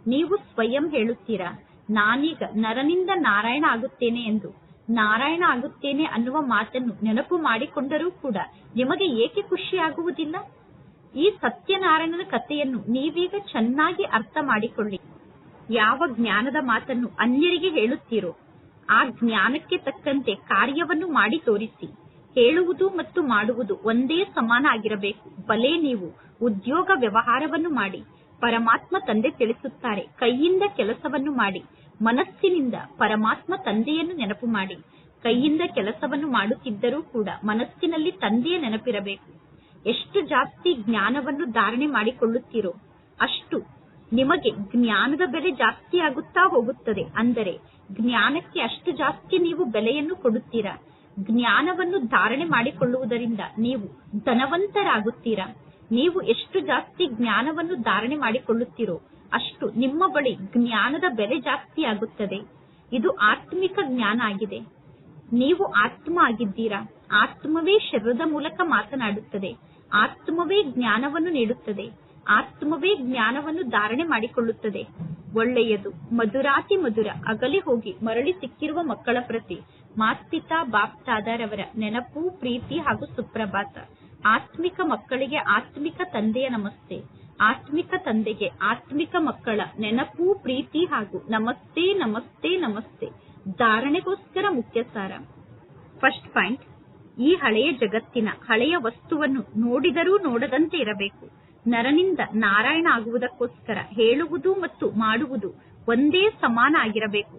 ನೀವು ಸ್ವಯಂ ಹೇಳುತ್ತೀರಾ, ನಾನೀಗ ನರನಿಂದ ನಾರಾಯಣ ಆಗುತ್ತೇನೆ ಎಂದು? ನಾರಾಯಣ ಆಗುತ್ತೇನೆ ಅನ್ನುವ ಮಾತನ್ನು ನೆನಪು ಮಾಡಿಕೊಂಡರೂ ಕೂಡ ನಿಮಗೆ ಏಕೆ ಖುಷಿಯಾಗುವುದಿಲ್ಲ? ಈ ಸತ್ಯನಾರಾಯಣನ ಕಥೆಯನ್ನು ನೀವೀಗ ಚೆನ್ನಾಗಿ ಅರ್ಥ ಮಾಡಿಕೊಳ್ಳಿ. ಯಾವ ಜ್ಞಾನದ ಮಾತನ್ನು ಅನ್ಯರಿಗೆ ಹೇಳುತ್ತೀರೋ, ಆ ಜ್ಞಾನಕ್ಕೆ ತಕ್ಕಂತೆ ಕಾರ್ಯವನ್ನು ಮಾಡಿ ತೋರಿಸಿ. ಹೇಳುವುದು ಮತ್ತು ಮಾಡುವುದು ಒಂದೇ ಸಮಾನ ಆಗಿರಬೇಕು. ಬಲೆ ನೀವು ಉದ್ಯೋಗ ವ್ಯವಹಾರವನ್ನು ಮಾಡಿ, ಪರಮಾತ್ಮ ತಂದೆ ತಿಳಿಸುತ್ತಾರೆ, ಕೈಯಿಂದ ಕೆಲಸವನ್ನು ಮಾಡಿ, ಮನಸ್ಸಿನಿಂದ ಪರಮಾತ್ಮ ತಂದೆಯನ್ನು ನೆನಪು ಮಾಡಿ, ಕೈಯಿಂದ ಕೆಲಸವನ್ನು ಮಾಡುತ್ತಿದ್ದರೂ ಕೂಡ ಮನಸ್ಸಿನಲ್ಲಿ ತಂದೆಯ ನೆನಪಿರಬೇಕು. ಎಷ್ಟು ಜಾಸ್ತಿ ಜ್ಞಾನವನ್ನು ಧಾರಣೆ ಮಾಡಿಕೊಳ್ಳುತ್ತೀರೋ ಅಷ್ಟು ನಿಮಗೆ ಜ್ಞಾನದ ಬೆಲೆ ಜಾಸ್ತಿ ಆಗುತ್ತಾ ಹೋಗುತ್ತದೆ. ಅಂದರೆ ಜ್ಞಾನಕ್ಕೆ ಅಷ್ಟು ಜಾಸ್ತಿ ನೀವು ಬೆಲೆಯನ್ನು ಕೊಡುತ್ತೀರಾ? ಜ್ಞಾನವನ್ನು ಧಾರಣೆ ಮಾಡಿಕೊಳ್ಳುವುದರಿಂದ ನೀವು ಧನವಂತರಾಗುತ್ತೀರಾ? ನೀವು ಎಷ್ಟು ಜಾಸ್ತಿ ಜ್ಞಾನವನ್ನು ಧಾರಣೆ ಮಾಡಿಕೊಳ್ಳುತ್ತೀರೋ, ಅಷ್ಟು ನಿಮ್ಮ ಬಳಿ ಜ್ಞಾನದ ಬೆಲೆ ಜಾಸ್ತಿ ಆಗುತ್ತದೆ. ಇದು ಆತ್ಮಿಕ ಜ್ಞಾನ ಆಗಿದೆ. ನೀವು ಆತ್ಮ ಆಗಿದ್ದೀರಾ? ಆತ್ಮವೇ ಶರೀರದ ಮೂಲಕ ಮಾತನಾಡುತ್ತದೆ. ಆತ್ಮವೇ ಜ್ಞಾನವನ್ನು ನೀಡುತ್ತದೆ. ಆತ್ಮವೇ ಜ್ಞಾನವನ್ನು ಧಾರಣೆ ಮಾಡಿಕೊಳ್ಳುತ್ತದೆ. ಒಳ್ಳೆಯದು, ಮಧುರಾತಿ ಮಧುರ, ಅಗಲಿ ಹೋಗಿ ಮರಳಿ ಸಿಕ್ಕಿರುವ ಮಕ್ಕಳ ಪ್ರತಿ. ಮಾಸ್ಪಿತಾ ಬಾಪ್ತಾದರವರ ನೆನಪು, ಪ್ರೀತಿ ಹಾಗೂ ಸುಪ್ರಭಾತ. ಆತ್ಮಿಕ ಮಕ್ಕಳಿಗೆ ಆತ್ಮಿಕ ತಂದೆಯ ನಮಸ್ತೆ. ಆತ್ಮಿಕ ತಂದೆಗೆ ಆತ್ಮಿಕ ಮಕ್ಕಳ ನೆನಪು, ಪ್ರೀತಿ ಹಾಗೂ ನಮಸ್ತೆ ನಮಸ್ತೆ ನಮಸ್ತೆ. ಧಾರಣೆಗೋಸ್ಕರ ಮುಖ್ಯ ಸಾರ. ಫಸ್ಟ್ ಪಾಯಿಂಟ್, ಈ ಹಳೆಯ ಜಗತ್ತಿನ ಹಳೆಯ ವಸ್ತುವನ್ನು ನೋಡಿದರೂ ನೋಡದಂತೆ ಇರಬೇಕು. ನರನಿಂದ ನಾರಾಯಣ ಆಗುವುದಕ್ಕೋಸ್ಕರ ಹೇಳುವುದು ಮತ್ತು ಮಾಡುವುದು ಒಂದೇ ಸಮಾನ ಆಗಿರಬೇಕು.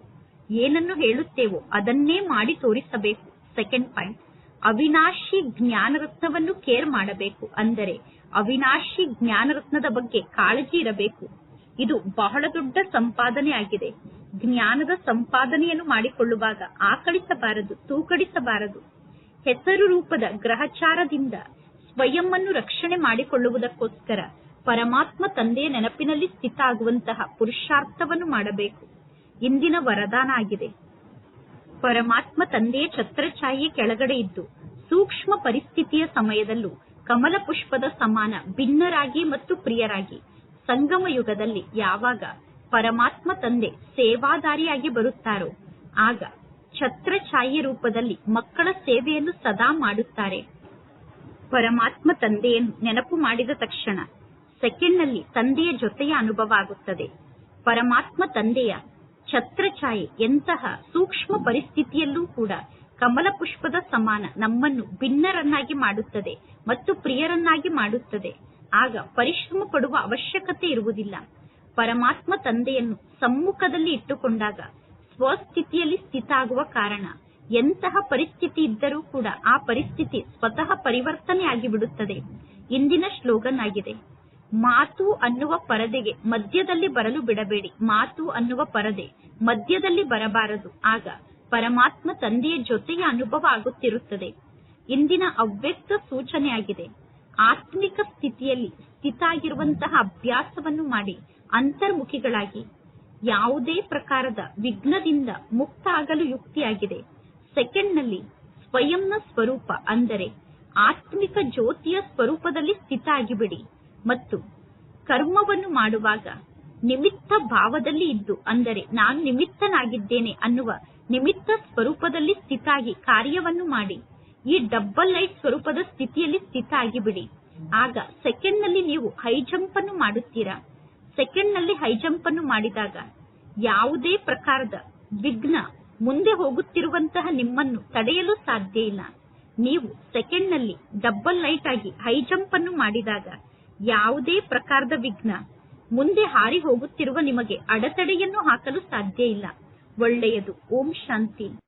ಏನನ್ನು ಹೇಳುತ್ತೇವೋ ಅದನ್ನೇ ಮಾಡಿ ತೋರಿಸಬೇಕು. ಸೆಕೆಂಡ್ ಪಾಯಿಂಟ್ ಅವಿನಾಶಿ ಜ್ಞಾನರತ್ನವನ್ನು ಕೇರ್ ಮಾಡಬೇಕು. ಅಂದರೆ ಅವಿನಾಶಿ ಜ್ಞಾನರತ್ನದ ಬಗ್ಗೆ ಕಾಳಜಿ ಇರಬೇಕು. ಇದು ಬಹಳ ದೊಡ್ಡ ಸಂಪಾದನೆ ಆಗಿದೆ. ಜ್ಞಾನದ ಸಂಪಾದನೆಯನ್ನು ಮಾಡಿಕೊಳ್ಳುವಾಗ ಆಕಳಿಸಬಾರದು, ತೂಕಡಿಸಬಾರದು. ಹೆಸರು ರೂಪದ ಗ್ರಹಚಾರದಿಂದ ಸ್ವಯಂ ರಕ್ಷಣೆ ಮಾಡಿಕೊಳ್ಳುವುದಕ್ಕೋಸ್ಕರ ಪರಮಾತ್ಮ ತಂದೆಯ ನೆನಪಿನಲ್ಲಿ ಸ್ಥಿತ ಆಗುವಂತಹ ಪುರುಷಾರ್ಥವನ್ನು ಮಾಡಬೇಕು. ಇಂದಿನ ವರದಾನ ಆಗಿದೆ. ಪರಮಾತ್ಮ ತಂದೆಯ ಛತ್ರಛಾಯೆ ಕೆಳಗಡೆ ಇದ್ದು ಸೂಕ್ಷ್ಮ ಪರಿಸ್ಥಿತಿಯ ಸಮಯದಲ್ಲೂ ಕಮಲ ಪುಷ್ಪದ ಸಮಾನ ಭಿನ್ನರಾಗಿ ಮತ್ತು ಪ್ರಿಯರಾಗಿ ಸಂಗಮ ಯುಗದಲ್ಲಿ ಯಾವಾಗ ಪರಮಾತ್ಮ ತಂದೆ ಸೇವಾದಾರಿಯಾಗಿ ಬರುತ್ತಾರೋ, ಆಗ ಛತ್ರಛಾಯೆ ರೂಪದಲ್ಲಿ ಮಕ್ಕಳ ಸೇವೆಯನ್ನು ಸದಾ ಮಾಡುತ್ತಾರೆ. ಪರಮಾತ್ಮ ತಂದೆಯನ್ನು ನೆನಪು ಮಾಡಿದ ತಕ್ಷಣ ಸೆಕೆಂಡ್ನಲ್ಲಿ ತಂದೆಯ ಜೊತೆಯ ಅನುಭವ ಆಗುತ್ತದೆ. ಪರಮಾತ್ಮ ತಂದೆಯ ಛತ್ರಛಾಯೆ ಎಂತಹ ಸೂಕ್ಷ್ಮ ಪರಿಸ್ಥಿತಿಯಲ್ಲೂ ಕೂಡ ಕಮಲ ಪುಷ್ಪದ ಸಮಾನ ನಮ್ಮನ್ನು ಭಿನ್ನರನ್ನಾಗಿ ಮಾಡುತ್ತದೆ ಮತ್ತು ಪ್ರಿಯರನ್ನಾಗಿ ಮಾಡುತ್ತದೆ. ಆಗ ಪರಿಶ್ರಮ ಪಡುವ ಅವಶ್ಯಕತೆ ಇರುವುದಿಲ್ಲ. ಪರಮಾತ್ಮ ತಂದೆಯನ್ನು ಸಮ್ಮುಖದಲ್ಲಿ ಇಟ್ಟುಕೊಂಡಾಗ ಸ್ವಸ್ಥಿತಿಯಲ್ಲಿ ಸ್ಥಿತ ಆಗುವ ಕಾರಣ ಎಂತಹ ಪರಿಸ್ಥಿತಿ ಇದ್ದರೂ ಕೂಡ ಆ ಪರಿಸ್ಥಿತಿ ಸ್ವತಃ ಪರಿವರ್ತನೆ ಆಗಿಬಿಡುತ್ತದೆ. ಇಂದಿನ ಶ್ಲೋಗನ್ ಆಗಿದೆ ಮಾತು ಅನ್ನುವ ಪರದೆಗೆ ಮಧ್ಯದಲ್ಲಿ ಬರಲು ಬಿಡಬೇಡಿ. ಮಾತು ಅನ್ನುವ ಪರದೆ ಮಧ್ಯದಲ್ಲಿ ಬರಬಾರದು. ಆಗ ಪರಮಾತ್ಮ ತಂದೆಯ ಜೊತೆಯ ಅನುಭವ ಆಗುತ್ತಿರುತ್ತದೆ. ಇಂದಿನ ಅವ್ಯಕ್ತ ಸೂಚನೆಯಾಗಿದೆ. ಆತ್ಮಿಕ ಸ್ಥಿತಿಯಲ್ಲಿ ಸ್ಥಿತಾಗಿರುವಂತಹ ಅಭ್ಯಾಸವನ್ನು ಮಾಡಿ ಅಂತರ್ಮುಖಿಗಳಾಗಿ ಯಾವುದೇ ಪ್ರಕಾರದ ವಿಘ್ನದಿಂದ ಮುಕ್ತ ಆಗಲು ಯುಕ್ತಿಯಾಗಿದೆ. ಸೆಕೆಂಡ್ನಲ್ಲಿ ಸ್ವಯಂನ ಸ್ವರೂಪ ಅಂದರೆ ಆತ್ಮಿಕ ಜ್ಯೋತಿಯ ಸ್ವರೂಪದಲ್ಲಿ ಸ್ಥಿತ ಆಗಿಬಿಡಿ ಮತ್ತು ಕರ್ಮವನ್ನು ಮಾಡುವಾಗ ನಿಮಿತ್ತ ಭಾವದಲ್ಲಿ ಇದ್ದು ಅಂದರೆ ನಾನು ನಿಮಿತ್ತನಾಗಿದ್ದೇನೆ ಅನ್ನುವ ನಿಮಿತ್ತ ಸ್ವರೂಪದಲ್ಲಿ ಸ್ಥಿತಾಗಿ ಕಾರ್ಯವನ್ನು ಮಾಡಿ ಈ ಡಬಲ್ ಲೈಟ್ ಸ್ವರೂಪದ ಸ್ಥಿತಿಯಲ್ಲಿ ಸ್ಥಿತ ಆಗಿಬಿಡಿ ಆಗ ಸೆಕೆಂಡ್ನಲ್ಲಿ ನೀವು ಹೈ ಜಂಪ್ ಅನ್ನು ಮಾಡುತ್ತೀರಾ? ಸೆಕೆಂಡ್ನಲ್ಲಿ ಹೈ ಜಂಪ್ ಅನ್ನು ಮಾಡಿದಾಗ ಯಾವುದೇ ಪ್ರಕಾರದ ವಿಘ್ನ ಮುಂದೆ ಹೋಗುತ್ತಿರುವಂತಹ ನಿಮ್ಮನ್ನು ತಡೆಯಲು ಸಾಧ್ಯ ಇಲ್ಲ. ನೀವು ಸೆಕೆಂಡ್ನಲ್ಲಿ ಡಬ್ಬಲ್ ಲೈಟ್ ಆಗಿ ಹೈ ಜಂಪ್ ಅನ್ನು ಮಾಡಿದಾಗ ಯಾವುದೇ ಪ್ರಕಾರದ ವಿಘ್ನ, ಮುಂದೆ ಹಾರಿ ಹೋಗುತ್ತಿರುವ ನಿಮಗೆ ಅಡೆತಡೆಯನ್ನು ಹಾಕಲು ಸಾಧ್ಯ ಇಲ್ಲ. ಒಳ್ಳೆಯದು. ಓಂ ಶಾಂತಿ.